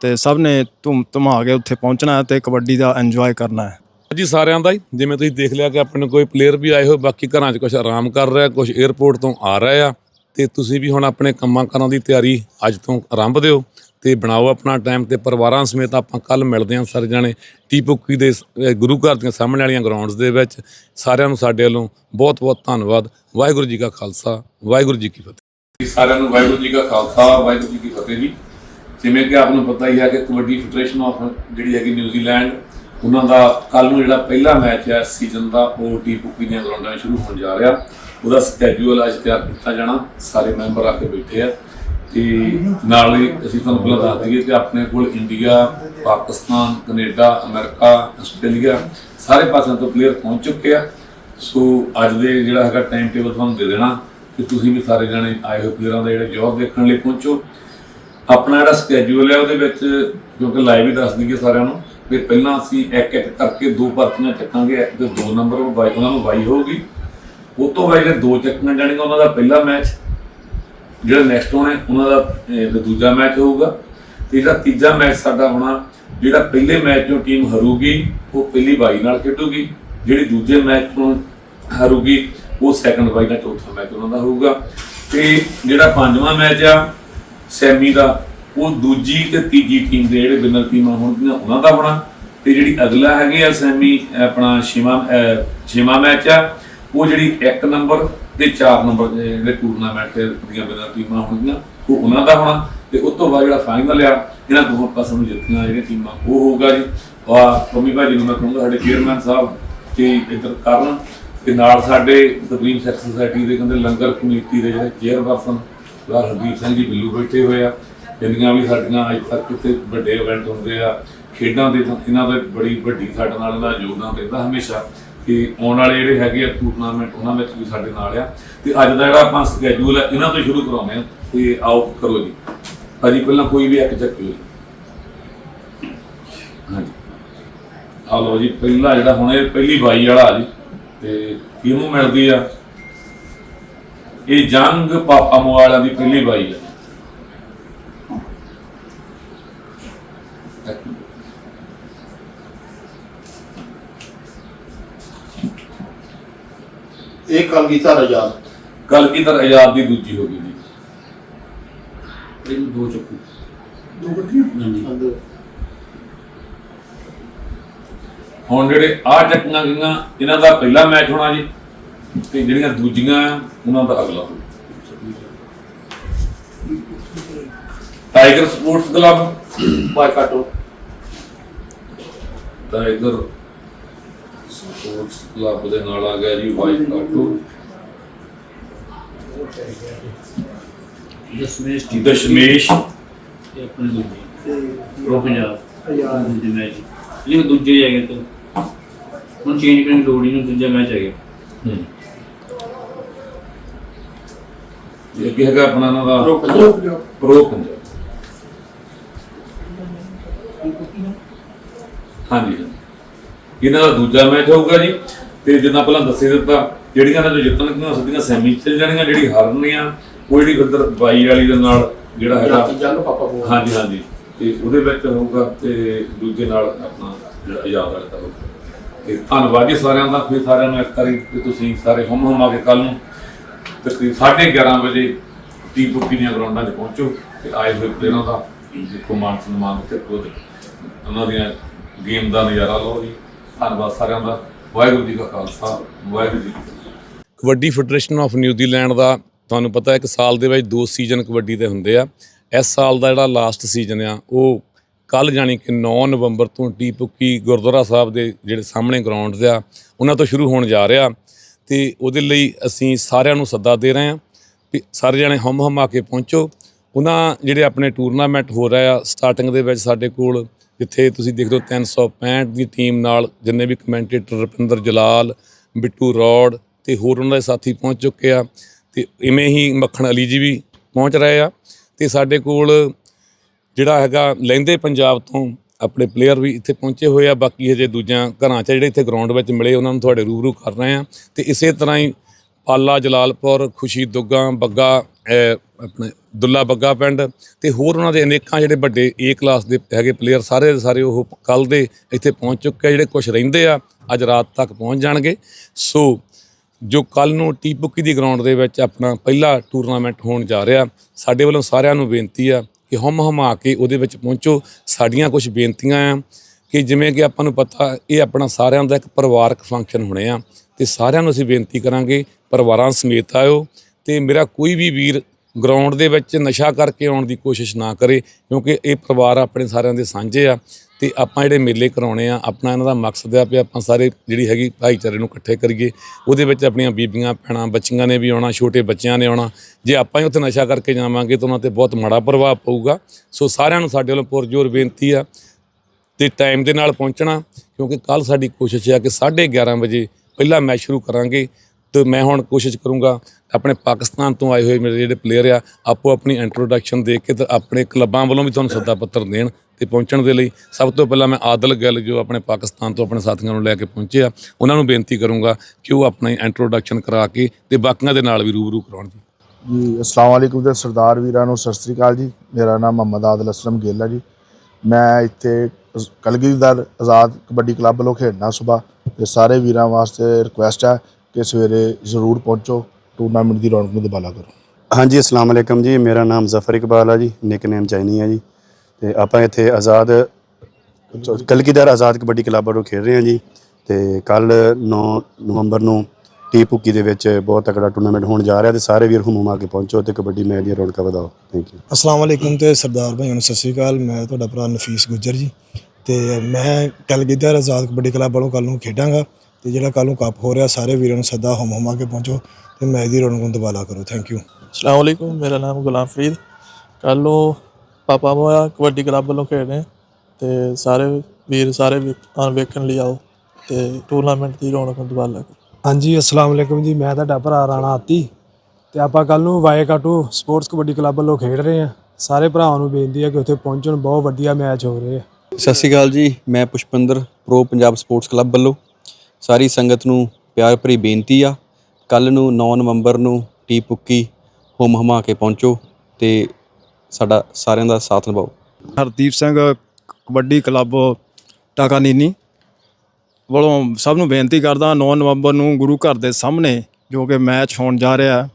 ਤੇ ਸਭ ਨੇ ਧੂਮ ਧਮਾ ਕੇ ਉੱਥੇ ਪਹੁੰਚਣਾ ਹੈ ਤੇ ਕਬੱਡੀ ਦਾ ਇੰਜੋਏ ਕਰਨਾ ਹੈ। ਜੀ ਸਾਰਿਆਂ ਦਾ ਹੀ ਜਿਵੇਂ ਤੁਸੀਂ ਦੇਖ ਲਿਆ ਕਿ ਆਪਣੇ ਕੋਈ ਪਲੇਅਰ ਵੀ ਆਏ ਹੋਏ ਬਾਕੀ ਘਰਾਂ 'ਚ ਕੁਝ ਆਰਾਮ ਕਰ ਰਿਹਾ ਕੁਝ 에ਅਰਪੋਰਟ ਤੋਂ ਆ ਰਹੇ ਆ ਤੇ ਤੁਸੀਂ ਵੀ ਹੁਣ ਆਪਣੇ ਕੰਮਾਂ ਕਾਰਾਂ ਦੀ ਤਿਆਰੀ ਅੱਜ ਤੋਂ ਆਰੰਭ ਦਿਓ। ਤੇ ਬਣਾਓ ਆਪਣਾ ਟਾਈਮ ਤੇ ਪਰਿਵਾਰਾਂ ਸਮੇਤ ਆਪਾਂ ਕੱਲ ਮਿਲਦੇ ਹਾਂ ਸਾਰੇ ਜਾਣੇ ਟੀਪੁੱਕੀ ਦੇ ਗੁਰੂ ਘਰ ਦੀਆਂ ਸਾਹਮਣੇ ਵਾਲੀਆਂ ਗਰਾਊਂਡਸ ਦੇ ਵਿੱਚ। ਸਾਰਿਆਂ ਨੂੰ ਸਾਡੇ ਵੱਲੋਂ ਬਹੁਤ ਬਹੁਤ ਧੰਨਵਾਦ। ਵਾਹਿਗੁਰੂ ਜੀ ਕਾ ਖਾਲਸਾ, ਵਾਹਿਗੁਰੂ ਜੀ ਕੀ ਫਤਿਹ। ਜੀ ਸਾਰਿਆਂ ਨੂੰ ਵਾਹਿਗੁਰੂ ਜੀ ਕਾ ਖਾਲਸਾ, ਵਾਹਿਗੁਰੂ ਜੀ ਕੀ ਫਤਿਹ ਜੀ। ਜਿਵੇਂ ਕਿ ਆਪ ਨੂੰ ਪਤਾ ਹੀ ਹੈ ਕਿ ਕਬੱਡੀ ਫੈਡਰੇਸ਼ਨ ਆਫ ਜਿਹੜੀ ਹੈਗੀ ਨਿਊਜ਼ੀਲੈਂਡ ਉਹਨਾਂ ਦਾ ਕੱਲ ਨੂੰ ਜਿਹੜਾ ਪਹਿਲਾ ਮੈਚ ਹੈ ਸੀਜ਼ਨ ਦਾ, ਉਹ ਟੀ ਪੁੱਕੀ ਦੀਆਂ ਗਰਾਊਂਡਾਂ ਸ਼ੁਰੂ ਹੋਣ ਜਾ ਰਿਹਾ। ਉਹਦਾ ਸਕੈਜੂਅਲ ਅੱਜ ਤਿਆਰ ਕੀਤਾ ਜਾਣਾ। ਸਾਰੇ ਮੈਂਬਰ ਆ ਕੇ ਬੈਠੇ ਆ। ਤੇ ਨਾਲ ਹੀ ਅਸੀਂ ਤੁਹਾਨੂੰ ਪਹਿਲਾਂ ਦੱਸ ਦਈਏ ਕਿ ਆਪਣੇ ਕੋਲ India, Pakistan, Canada, America, Australia ਸਾਰੇ ਪਾਸਿਆਂ ਤੋਂ ਪਲੇਅਰ ਪਹੁੰਚ ਚੁੱਕੇ ਆ। ਸੋ ਅੱਜ ਦੇ ਜਿਹੜਾ ਹੈਗਾ ਟਾਈਮ ਟੇਬਲ ਤੁਹਾਨੂੰ ਦੇ ਦੇਣਾ ਕਿ ਤੁਸੀਂ ਵੀ ਸਾਰੇ ਜਣੇ ਆਏ ਹੋਏ ਪਲੇਅਰਾਂ ਦੇ ਜਿਹੜੇ ਜੌਬ ਦੇਖਣ ਲਈ ਪਹੁੰਚੋ। ਆਪਣਾ ਜਿਹੜਾ ਸਕੇਜੂਲ ਹੈ ਉਹਦੇ ਵਿੱਚ ਕਿਉਂਕਿ ਲਾਈਵ ਹੀ ਦੱਸ ਦਈਏ ਸਾਰਿਆਂ ਨੂੰ ਵੀ ਪਹਿਲਾਂ ਅਸੀਂ ਇੱਕ ਇੱਕ ਕਰਕੇ ਦੋ ਭਰਤੀਆਂ ਚੱਕਾਂਗੇ, ਇੱਕ ਤੇ ਦੋ ਨੰਬਰ ਉਹ ਬਾਈ ਉਹਨਾਂ ਨੂੰ ਬਾਈ ਹੋਊਗੀ। ਉਹ ਤੋਂ ਬਾਅਦ ਜਿਹੜੇ ਦੋ ਚੱਕੀਆਂ ਜਾਣੀਆਂ ਉਹਨਾਂ ਦਾ ਪਹਿਲਾ ਮੈਚ ਜਿਹੜਾ ਨੈਕਸਟ ਹੋਣਾ ਉਹਨਾਂ ਦਾ ਫਿਰ ਦੂਜਾ ਮੈਚ ਹੋਊਗਾ, ਤੇ ਜਿਹੜਾ ਤੀਜਾ ਮੈਚ ਸਾਡਾ ਹੋਣਾ, ਜਿਹੜਾ ਪਹਿਲੇ ਮੈਚ ਤੋਂ ਟੀਮ ਹਾਰੂਗੀ, ਉਹ ਪਹਿਲੀ ਬਾਈ ਨਾਲ ਖੇਡੂਗੀ, ਜਿਹੜੀ ਦੂਜੇ ਮੈਚ ਤੋਂ ਹਾਰੂਗੀ, ਉਹ ਸੈਕੰਡ ਬਾਈ ਨਾਲ ਚੌਥਾ ਮੈਚ ਉਹਨਾਂ ਦਾ ਹੋਊਗਾ। ਤੇ ਜਿਹੜਾ ਪੰਜਵਾਂ ਮੈਚ ਆ, ਸੈਮੀ ਦਾ, ਉਹ ਦੂਜੀ ਤੇ ਤੀਜੀ ਟੀਮ ਦੇ ਜਿਹੜੇ ਵਿਨਰ ਟੀਮਾਂ ਹੋਣਗੀਆਂ ਉਹਨਾਂ ਦਾ ਹੋਣਾ। ਤੇ ਜਿਹੜੀ ਅਗਲਾ ਹੈਗੇ ਆ ਸੈਮੀ, ਆਪਣਾ ਛੇਵਾਂ ਛੇਵਾਂ ਮੈਚ ਆ, ਉਹ ਜਿਹੜੀ 1 ਨੰਬਰ ਤੇ 4 ਨੰਬਰ ਦੇ ਜਿਹੜੇ ਟੂਰਨਾਮੈਂਟ ਦੀਆਂ ਵਿਨਰ ਟੀਮਾਂ ਹੋਣਗੀਆਂ, ਉਹ ਉਹਨਾਂ ਦਾ ਹੋਣਾ। ਤੇ ਉਸ ਤੋਂ ਬਾਅਦ ਜਿਹੜਾ ਫਾਈਨਲ ਆ, ਇਹਨਾਂ ਦੋਹਾਂ ਪਾਸਾਂ ਨੂੰ ਜਿੱਤੀਆਂ ਜਿਹੜੀਆਂ ਟੀਮਾਂ, ਉਹ ਹੋਊਗਾ ਜੀ। ਆ ਕਮੀ ਭਾਜੀ ਨੂੰ ਮੈਂ ਕਹੂੰਗਾ, ਸਾਡੇ ਚੇਅਰਮੈਨ ਸਾਹਿਬ ਕਿ ਇੱਧਰ ਕਰਨ। ਤੇ ਨਾਲ ਸਾਡੇ ਸੁਪਰੀਮ ਸੈਕਸ ਸੁਸਾਇਟੀ ਦੇ ਕਹਿੰਦੇ ਲੰਗਰ ਕਮੇਟੀ ਦੇ ਜਿਹੜੇ ਚੇਅਰਪਰਸਨ ਸਰਦਾਰ ਹਰਦੀਪ ਸਿੰਘ ਜੀ ਬਿੱਲੂ ਬੈਠੇ ਹੋਏ ਆ। ਜਿੰਨੀਆਂ ਵੀ ਸਾਡੀਆਂ ਅੱਜ ਤੱਕ ਕਿਤੇ ਵੱਡੇ ਇਵੈਂਟ ਹੁੰਦੇ ਆ, ਖੇਡਾਂ ਦੇ ਇਹਨਾਂ ਦਾ ਬੜੀ ਵੱਡੀ ਸਾਡੇ ਨਾਲ ਇਹਦਾ ਯੋਗਦਾਨ ਰਹਿੰਦਾ ਹਮੇਸ਼ਾ। ਕਿ ਆਉਣ ਵਾਲੇ ਜਿਹੜੇ ਹੈਗੇ ਆ ਟੂਰਨਾਮੈਂਟ ਉਹਨਾਂ ਵਿੱਚ ਵੀ ਸਾਡੇ ਨਾਲ ਆ। ਤੇ ਅੱਜ ਦਾ ਜਿਹੜਾ ਆਪਾਂ ਸਕੇਜੂਲ ਹੈ ਇਹਨਾਂ ਤੋਂ ਹੀ ਸ਼ੁਰੂ ਕਰਾਉਂਦੇ ਆ। ਤੇ ਆਓ, ਕਰੋ ਜੀ। ਭਾਜੀ, ਪਹਿਲਾਂ ਕੋਈ ਵੀ ਇੱਕ ਚੱਕਿਓ ਜੀ। ਹਾਂਜੀ। ਆ ਲਓ ਜੀ, ਪਹਿਲਾ ਜਿਹੜਾ ਹੁਣ ਇਹ ਪਹਿਲੀ ਬਾਈ ਵਾਲਾ ਆ ਜੀ, ਤੇ ਕਿਹਨੂੰ ਮਿਲਦੀ ਆ? ਇਹ ਜੰਗ ਪਾਪਾ ਮੋਵਾਲਾ ਦੀ ਪਹਿਲੀ ਬਾਈ ਆ। ਇਹ ਕਲਗੀਧਰ ਆਜ਼ਾਦ ਕੱਲ ਕੀ ਤਰ ਆਜ਼ਾਦ ਦੀ ਦੂਜੀ ਹੋ ਗਈ ਜੀ। ਇਹਨੂੰ ਦੋ ਚੱਕੂ। ਦੋ ਗੱਡੀਆਂ ਹਾਂਜੀ। ਅੰਦਰ। ਹੁਣ ਜਿਹੜੇ ਆ ਚੱਕੀਆਂ ਗਈਆਂ ਇਹਨਾਂ ਦਾ ਪਹਿਲਾ ਮੈਚ ਹੋਣਾ ਜੀ ਤੇ ਜਿਹੜੀਆਂ ਦੂਜੀਆਂ ਆ, ਉਹਨਾਂ ਦਾ ਅਗਲਾ। ਹੋਣਾ Tiger Sports Club Waikato. Tiger Sports Club ਦੇ ਨਾਲ ਆ ਗਿਆ ਜੀ ਵਾਈਟ ਸਟੀਮ ਦਸ਼ਮੇਸ਼ ਤੇ ਆਪਣੇ ਦੂਜੇ। ਪ੍ਰੋ ਪੰਜਾਬ। ਦੂਜੇ ਮੈਚ। ਇਹ ਦੂਜੇ ਹੀ ਹੈਗੇ ਤੇ। ਹੁਣ ਚੇਂਜ ਕਰਨ ਦੀ ਲੋੜ ਹੀ ਨਹੀਂ ਦੂਜਾ ਮੈਚ ਹੈਗਾ। ਹੂੰ। ਇਹ ਅੱਗੇ ਹੈਗਾ ਆਪਣਾ ਇਹਨਾਂ ਦਾ ਪ੍ਰੋ ਪੰਜਾਬ। ਪ੍ਰੋ ਪੰਜਾਬ। ਹਾਂਜੀ ਹਾਂਜੀ। ਇਹਨਾਂ ਦਾ ਦੂਜਾ ਮੈਚ ਹੋਊਗਾ ਜੀ। ਤੇ ਜਿੱਦਾਂ ਪਹਿਲਾਂ ਦੱਸੇ ਦਿੱਤਾ ਜਿਹੜੀਆਂ ਚੋਂ ਜਿੱਤਣਗੀਆਂ ਸਿੱਧੀਆਂ ਸੈਮੀ ਚ ਚਲ ਜਾਣਗੀਆਂ ਜਿਹੜੀ ਹਾਰਨਗੀਆਂ ਉਹ ਜਿਹੜੀ ਉਧਰ ਬਾਈ ਵਾਲੀ ਦੇ ਨਾਲ ਜਿਹੜਾ ਹੈਗਾ। ਹਾਂਜੀ ਹਾਂਜੀ। ਤੇ ਉਹਦੇ ਵਿੱਚ ਹੋਊਗਾ ਤੇ ਦੂਜੇ ਨਾਲ ਆਪਣਾ ਜਿਹੜਾ ਆਜ਼ਾਦ ਵਾਲਾ ਹੋਊਗਾ। ਤੇ ਧੰਨਵਾਦ ਜੀ ਸਾਰਿਆਂ ਦਾ। ਫਿਰ ਸਾਰਿਆਂ ਨੂੰ ਇੱਕ ਵਾਰੀ ਤੁਸੀਂ ਸਾਰੇ ਹੁਮ ਹੁਮ ਆ ਕੇ ਕੱਲ ਨੂੰ ਤਕਰੀਬ 11:30 ਵਜੇ ਟੀ ਪੁੱਕੀ ਦੀਆਂ ਗਰਾਊਂਡਾਂ 'ਚ ਪਹੁੰਚੋ ਤੇ ਆਏ ਹੋਏ ਪਲੇਅਰਾਂ ਦਾ ਦੇਖੋ ਮਾਨ ਸਨਮਾਨ ਤੇ ਉਹਨਾਂ ਦੀਆਂ ਗੇਮ ਦਾ ਨਜ਼ਾਰਾ ਲਓ ਜੀ। ਧੰਨਵਾਦ ਸਾਰਿਆਂ ਦਾ। ਵਾਹਿਗੁਰੂ ਜੀ ਕਾ Khalsa, Waheguru ji Kabaddi Federation of New Zealand ਦਾ ਤੁਹਾਨੂੰ ਪਤਾ ਇੱਕ ਸਾਲ ਦੇ ਵਿੱਚ ਦੋ ਸੀਜ਼ਨ ਕਬੱਡੀ ਦੇ ਹੁੰਦੇ ਆ। ਇਸ ਸਾਲ ਦਾ ਜਿਹੜਾ ਲਾਸਟ ਸੀਜ਼ਨ ਆ, ਉਹ ਕੱਲ ਜਾਣੀ ਕਿ 9 ਨਵੰਬਰ ਤੋਂ ਟੀ ਪੁੱਕੀ ਗੁਰਦੁਆਰਾ ਸਾਹਿਬ ਦੇ ਜਿਹੜੇ ਸਾਹਮਣੇ ਗਰਾਊਂਡ ਆ, ਉਹਨਾਂ ਤੋਂ ਸ਼ੁਰੂ ਹੋਣ ਜਾ ਰਿਹਾ। ਤੇ ਉਹਦੇ ਲਈ ਅਸੀਂ ਸਾਰਿਆਂ ਨੂੰ ਸੱਦਾ ਦੇ ਰਹੇ ਹਾਂ ਵੀ ਸਾਰੇ ਜਣੇ ਹਮ ਹਮ ਆ ਕੇ ਪਹੁੰਚੋ। ਉਹਨਾਂ ਜਿਹੜੇ ਆਪਣੇ ਟੂਰਨਾਮੈਂਟ ਹੋ ਰਿਹਾ ਆ ਸਟਾਰਟਿੰਗ ਦੇ ਵਿੱਚ ਸਾਡੇ ਕੋਲ ਜਿੱਥੇ ਤੁਸੀਂ ਦੇਖਦੇ ਹੋ 365 ਦੀ ਟੀਮ ਨਾਲ ਜਿੰਨੇ ਵੀ ਕਮੈਂਟੇਟਰ ਰੁਪਿੰਦਰ ਜਲਾਲ, ਬਿੱਟੂ ਰੌਡ ਤੇ ਹੋਰ ਉਹਨਾਂ ਦੇ ਸਾਥੀ ਪਹੁੰਚ ਚੁੱਕੇ ਆ ਤੇ ਇਵੇਂ ਹੀ ਮੱਖਣ ਅਲੀ ਜੀ ਵੀ ਪਹੁੰਚ ਰਹੇ ਆ ਤੇ ਸਾਡੇ ਕੋਲ ਜਿਹੜਾ ਹੈਗਾ ਲਹਿੰਦੇ ਪੰਜਾਬ ਤੋਂ ਆਪਣੇ ਪਲੇਅਰ ਵੀ ਇੱਥੇ ਪਹੁੰਚੇ ਹੋਏ ਆ, ਬਾਕੀ ਹਜੇ ਦੂਜਿਆਂ ਘਰਾਂ 'ਚ ਜਿਹੜੇ ਇੱਥੇ ਗਰਾਊਂਡ ਵਿੱਚ ਮਿਲੇ, ਉਹਨਾਂ ਨੂੰ ਤੁਹਾਡੇ ਰੂਬਰੂ ਕਰ ਰਹੇ ਆ ਤੇ ਇਸੇ ਤਰ੍ਹਾਂ ਹੀ ਪਾਲਾ ਜਲਾਲਪੁਰ ਖੁਸ਼ੀ ਦੁੱਗਾ, ਬੱਗਾ ਆਪਣੇ ਦੁੱਲਾ ਬੱਗਾ ਪਿੰਡ ਤੇ ਹੋਰ ਉਹਨਾਂ ਦੇ ਅਨੇਕਾਂ ਜਿਹੜੇ ਵੱਡੇ ਏ ਕਲਾਸ ਦੇ ਹੈਗੇ ਪਲੇਅਰ ਸਾਰੇ ਦੇ ਸਾਰੇ ਉਹ ਕੱਲ ਦੇ ਇੱਥੇ ਪਹੁੰਚ ਚੁੱਕੇ ਆ, ਜਿਹੜੇ ਕੁਝ ਰਹਿੰਦੇ ਆ, ਅੱਜ ਰਾਤ ਤੱਕ ਪਹੁੰਚ ਜਾਣਗੇ। ਸੋ ਜੋ ਕੱਲ ਨੂੰ ਟੀਪੁੱਕੀ ਦੀ ਗਰਾਊਂਡ ਦੇ ਵਿੱਚ ਆਪਣਾ ਪਹਿਲਾ ਟੂਰਨਾਮੈਂਟ ਹੋਣ ਜਾ ਰਿਹਾ, ਸਾਡੇ ਵੱਲੋਂ ਸਾਰਿਆਂ ਨੂੰ ਬੇਨਤੀ ਆ ਕਿ ਹਮ ਹਮਾ ਕੇ ਉਹਦੇ ਵਿੱਚ ਪਹੁੰਚੋ। ਸਾਡੀਆਂ ਕੁਝ ਬੇਨਤੀਆਂ ਆ ਕਿ ਜਿਵੇਂ ਕਿ ਆਪਾਂ ਨੂੰ ਪਤਾ, ਇਹ ਆਪਣਾ ਸਾਰਿਆਂ ਦਾ ਇੱਕ ਪਰਿਵਾਰਕ ਫੰਕਸ਼ਨ ਹੋਣੇ ਆ ਤੇ ਸਾਰਿਆਂ ਨੂੰ ਅਸੀਂ ਬੇਨਤੀ ਕਰਾਂਗੇ, ਪਰਿਵਾਰਾਂ ਸਮੇਤ ਆਇਓ। ਤੇ ਮੇਰਾ ਕੋਈ ਵੀ ਵੀਰ ਗਰਾਊਂਡ ਦੇ ਵਿੱਚ ਨਸ਼ਾ ਕਰਕੇ ਆਉਣ ਦੀ ਕੋਸ਼ਿਸ਼ ਨਾ ਕਰੇ, ਕਿਉਂਕਿ ਇਹ ਪਰਿਵਾਰ ਆਪਣੇ ਸਾਰਿਆਂ ਦੇ ਸਾਂਝੇ ਆ ਤੇ ਆਪਾਂ ਜਿਹੜੇ ਮੇਲੇ ਕਰਾਉਣੇ ਆ, ਆਪਣਾ ਇਹਨਾਂ ਦਾ ਮਕਸਦ ਆ ਵੀ ਆਪਾਂ ਸਾਰੇ ਜਿਹੜੀ ਹੈਗੀ ਭਾਈਚਾਰੇ ਨੂੰ ਇਕੱਠੇ ਕਰੀਏ। ਉਹਦੇ ਵਿੱਚ ਆਪਣੀਆਂ ਬੀਬੀਆਂ, ਭੈਣਾਂ, ਬੱਚੀਆਂ ਨੇ ਵੀ ਆਉਣਾ, ਛੋਟੇ ਬੱਚਿਆਂ ਨੇ ਆਉਣਾ। ਜੇ ਆਪਾਂ ਹੀ ਉੱਥੇ ਨਸ਼ਾ ਕਰਕੇ ਜਾਵਾਂਗੇ ਤਾਂ ਉਹਨਾਂ ਤੇ ਬਹੁਤ ਮਾੜਾ ਪ੍ਰਭਾਵ ਪਊਗਾ। ਸੋ ਸਾਰਿਆਂ ਨੂੰ ਸਾਡੇ ਵੱਲੋਂ ਪੁਰਜੋਰ ਬੇਨਤੀ ਆ ਤੇ ਟਾਈਮ ਦੇ ਨਾਲ ਪਹੁੰਚਣਾ, ਕਿਉਂਕਿ ਕੱਲ ਸਾਡੀ ਕੋਸ਼ਿਸ਼ ਆ ਕਿ 11:30 ਵਜੇ ਪਹਿਲਾ ਮੈਚ ਸ਼ੁਰੂ ਕਰਾਂਗੇ, ਤੇ ਮੈਂ ਹੁਣ ਕੋਸ਼ਿਸ਼ ਕਰੂੰਗਾ ਆਪਣੇ ਪਾਕਿਸਤਾਨ ਤੋਂ ਆਏ ਹੋਏ ਮੇਰੇ ਜਿਹੜੇ ਪਲੇਅਰ ਆ, ਆਪੋ ਆਪਣੀ ਇੰਟਰੋਡਕਸ਼ਨ ਦੇ ਕੇ ਤੇ ਆਪਣੇ ਕਲੱਬਾਂ ਵੱਲੋਂ ਵੀ ਤੁਹਾਨੂੰ ਸੱਦਾ ਪੱਤਰ ਦੇਣ ਤੇ ਪਹੁੰਚਣ ਦੇ ਲਈ। ਸਭ ਤੋਂ ਪਹਿਲਾਂ ਮੈਂ ਆਦਲ ਗਿੱਲ, ਜੋ ਆਪਣੇ ਪਾਕਿਸਤਾਨ ਤੋਂ ਆਪਣੇ ਸਾਥੀਆਂ ਨੂੰ ਲੈ ਕੇ ਪਹੁੰਚੇ ਆ, ਉਹਨਾਂ ਨੂੰ ਬੇਨਤੀ ਕਰੂੰਗਾ ਕਿ ਉਹ ਆਪਣੀ ਇੰਟਰੋਡਕਸ਼ਨ ਕਰਾ ਕੇ ਤੇ ਬਾਕੀਆਂ ਦੇ ਨਾਲ ਵੀ ਰੂਬਰੂ ਕਰਾਉਣ ਜੀ। ਜੀ, ਅਸਲਾਮ ਵਾਲੇਕੁਮ ਤੇ ਸਰਦਾਰ ਵੀਰਾਂ ਨੂੰ ਸਤਿ ਸ੍ਰੀ ਅਕਾਲ ਜੀ। ਮੇਰਾ ਨਾਮ ਮੁਹੰਮਦ ਆਦਲ ਅਸਲਮ ਗਿੱਲ ਹੈ ਜੀ। ਮੈਂ ਇੱਥੇ ਅਸ- ਕਲਗੀਧਰ ਆਜ਼ਾਦ ਕਬੱਡੀ ਕਲੱਬ ਵੱਲੋਂ ਖੇਡਣਾ ਸੁਬਾ ਤੇ ਸਾਰੇ ਵੀਰਾਂ ਵਾਸਤੇ ਰਿਕੁਐਸਟ ਹੈ ਕਿ ਸਵੇਰੇ ਜ਼ਰੂਰ ਪਹੁੰਚੋ। ਟੂਰਨਾਮੈਂਟ ਦੀ ਰੌਣਕ ਨੂੰ ਦੁਬਾਲਾ ਕਰੋ। ਹਾਂਜੀ ਅਸਲਾਮ ਵਾਲੇਕਮ ਜੀ। ਮੇਰਾ ਨਾਮ ਜ਼ਫਰ ਇਕਬਾਲ ਆ ਜੀ ਨਿਕਨੇਮ ਚੈਨੀ ਆ ਜੀ। ਤੇ ਆਪਾਂ ਇੱਥੇ ਆਜ਼ਾਦ ਕਲਗੀਧਰ ਆਜ਼ਾਦ ਕਬੱਡੀ ਕਲੱਬ ਵੱਲੋਂ ਖੇਡ ਰਹੇ ਹਾਂ ਜੀ। ਤੇ ਕੱਲ 9 ਨਵੰਬਰ ਨੂੰ ਟੀ ਪੁੱਕੀ ਦੇ ਵਿੱਚ ਬਹੁਤ ਤਕੜਾ ਟੂਰਨਾਮੈਂਟ ਹੋਣ ਜਾ ਰਿਹਾ ਤੇ ਸਾਰੇ ਵੀਰ ਹੁਮਮ ਆ ਕੇ ਪਹੁੰਚੋ ਤੇ ਕਬੱਡੀ ਮੈਚ ਦੀਆਂ ਰੌਣਕਾਂ ਵਧਾਓ। ਥੈਂਕ ਯੂ ਅਸਲਾਮ ਵਾਲੇਕੁਮ ਤੇ ਸਰਦਾਰ ਭਾਈਆਂ ਨੂੰ ਸਤਿ ਸ਼੍ਰੀ ਅਕਾਲ। ਮੈਂ ਤੁਹਾਡਾ ਭਰਾ ਨਫੀਸ ਗੁੱਜਰ ਜੀ। ਤੇ ਮੈਂ ਕਲਗੀਧਰ ਆਜ਼ਾਦ ਕਬੱਡੀ ਕਲੱਬ ਵੱਲੋਂ ਕੱਲ ਨੂੰ ਖੇਡਾਂਗਾ ਤੇ ਜਿਹੜਾ ਕੱਲ ਨੂੰ ਕੱਪ ਹੋ ਰਿਹਾ ਸਾਰੇ ਵੀਰਾਂ ਨੂੰ ਸੱਦਾ ਹਮ ਹਮਾ ਕੇ ਪਹੁੰਚੋ। ਤੇ ਮੈਚ ਦੀ ਰੌਣਕ ਨੂੰ ਦੁਬਾਲਾ ਕਰੋ ਥੈਂਕ ਯੂ ਅਸਲਾਮ ਵਾਲੇਕੁਮ ਮੇਰਾ ਨਾਮ ਗੁਲਾਮ ਫਰੀਦ। ਕੱਲ ਨੂੰ ਪਾਪਾ ਮੋਇਆ ਕਬੱਡੀ ਕਲੱਬ ਵੱਲੋਂ ਖੇਡ ਰਹੇ ਤੇ ਸਾਰੇ ਵੀਰ ਸਾਰੇ ਆਉਣ ਵੇਖਣ ਲਈ ਆਓ ਤੇ ਟੂਰਨਾਮੈਂਟ ਦੀ ਰੌਣਕ ਨੂੰ ਦੁਬਾਲਾ ਕਰੋ। ਹਾਂਜੀ ਅਸਲਾਮ ਵਾਲੇਕੁਮ ਜੀ ਮੈਂ ਤੁਹਾਡਾ ਭਰਾ ਰਾਣਾ ਆਤੀ। ਤੇ ਆਪਾਂ ਕੱਲ ਨੂੰ ਵਾਏਕਾਟੂ ਸਪੋਰਟਸ ਕਬੱਡੀ ਕਲੱਬ ਵੱਲੋਂ ਖੇਡ ਰਹੇ ਹਾਂ। ਸਾਰੇ ਭਰਾਵਾਂ ਨੂੰ ਬੇਨਤੀ ਹੈ ਕਿ ਉੱਥੇ ਪਹੁੰਚਣ ਬਹੁਤ ਵਧੀਆ ਮੈਚ ਹੋ ਰਹੇ ਆ। ਸਤਿ ਸ਼੍ਰੀ ਅਕਾਲ ਜੀ ਮੈਂ Pushpinder Pro Punjab Sports Club ਵੱਲੋਂ। ਸਾਰੀ ਸੰਗਤ ਨੂੰ ਪਿਆਰ ਭਰੀ ਬੇਨਤੀ ਆ। ਕੱਲ ਨੂੰ 9 ਨਵੰਬਰ ਨੂੰ ਟੀ ਪੁੱਕੀ ਹੁਮ ਹਮਾ ਕੇ ਪਹੁੰਚੋ ਤੇ ਸਾਡਾ ਸਾਰਿਆਂ ਦਾ ਸਾਥ ਨਿਭਾਓ। ਹਰਦੀਪ ਸਿੰਘ ਕਬੱਡੀ ਕਲੱਬ ਟਾਕਾ ਨੀਨੀ ਵੱਲੋਂ ਸਭ ਨੂੰ ਬੇਨਤੀ ਕਰਦਾ 9 ਨਵੰਬਰ ਨੂੰ ਗੁਰੂ ਘਰ ਦੇ ਸਾਹਮਣੇ ਜੋ ਕਿ ਮੈਚ ਹੋਣ ਜਾ ਰਿਹਾ ਹੈ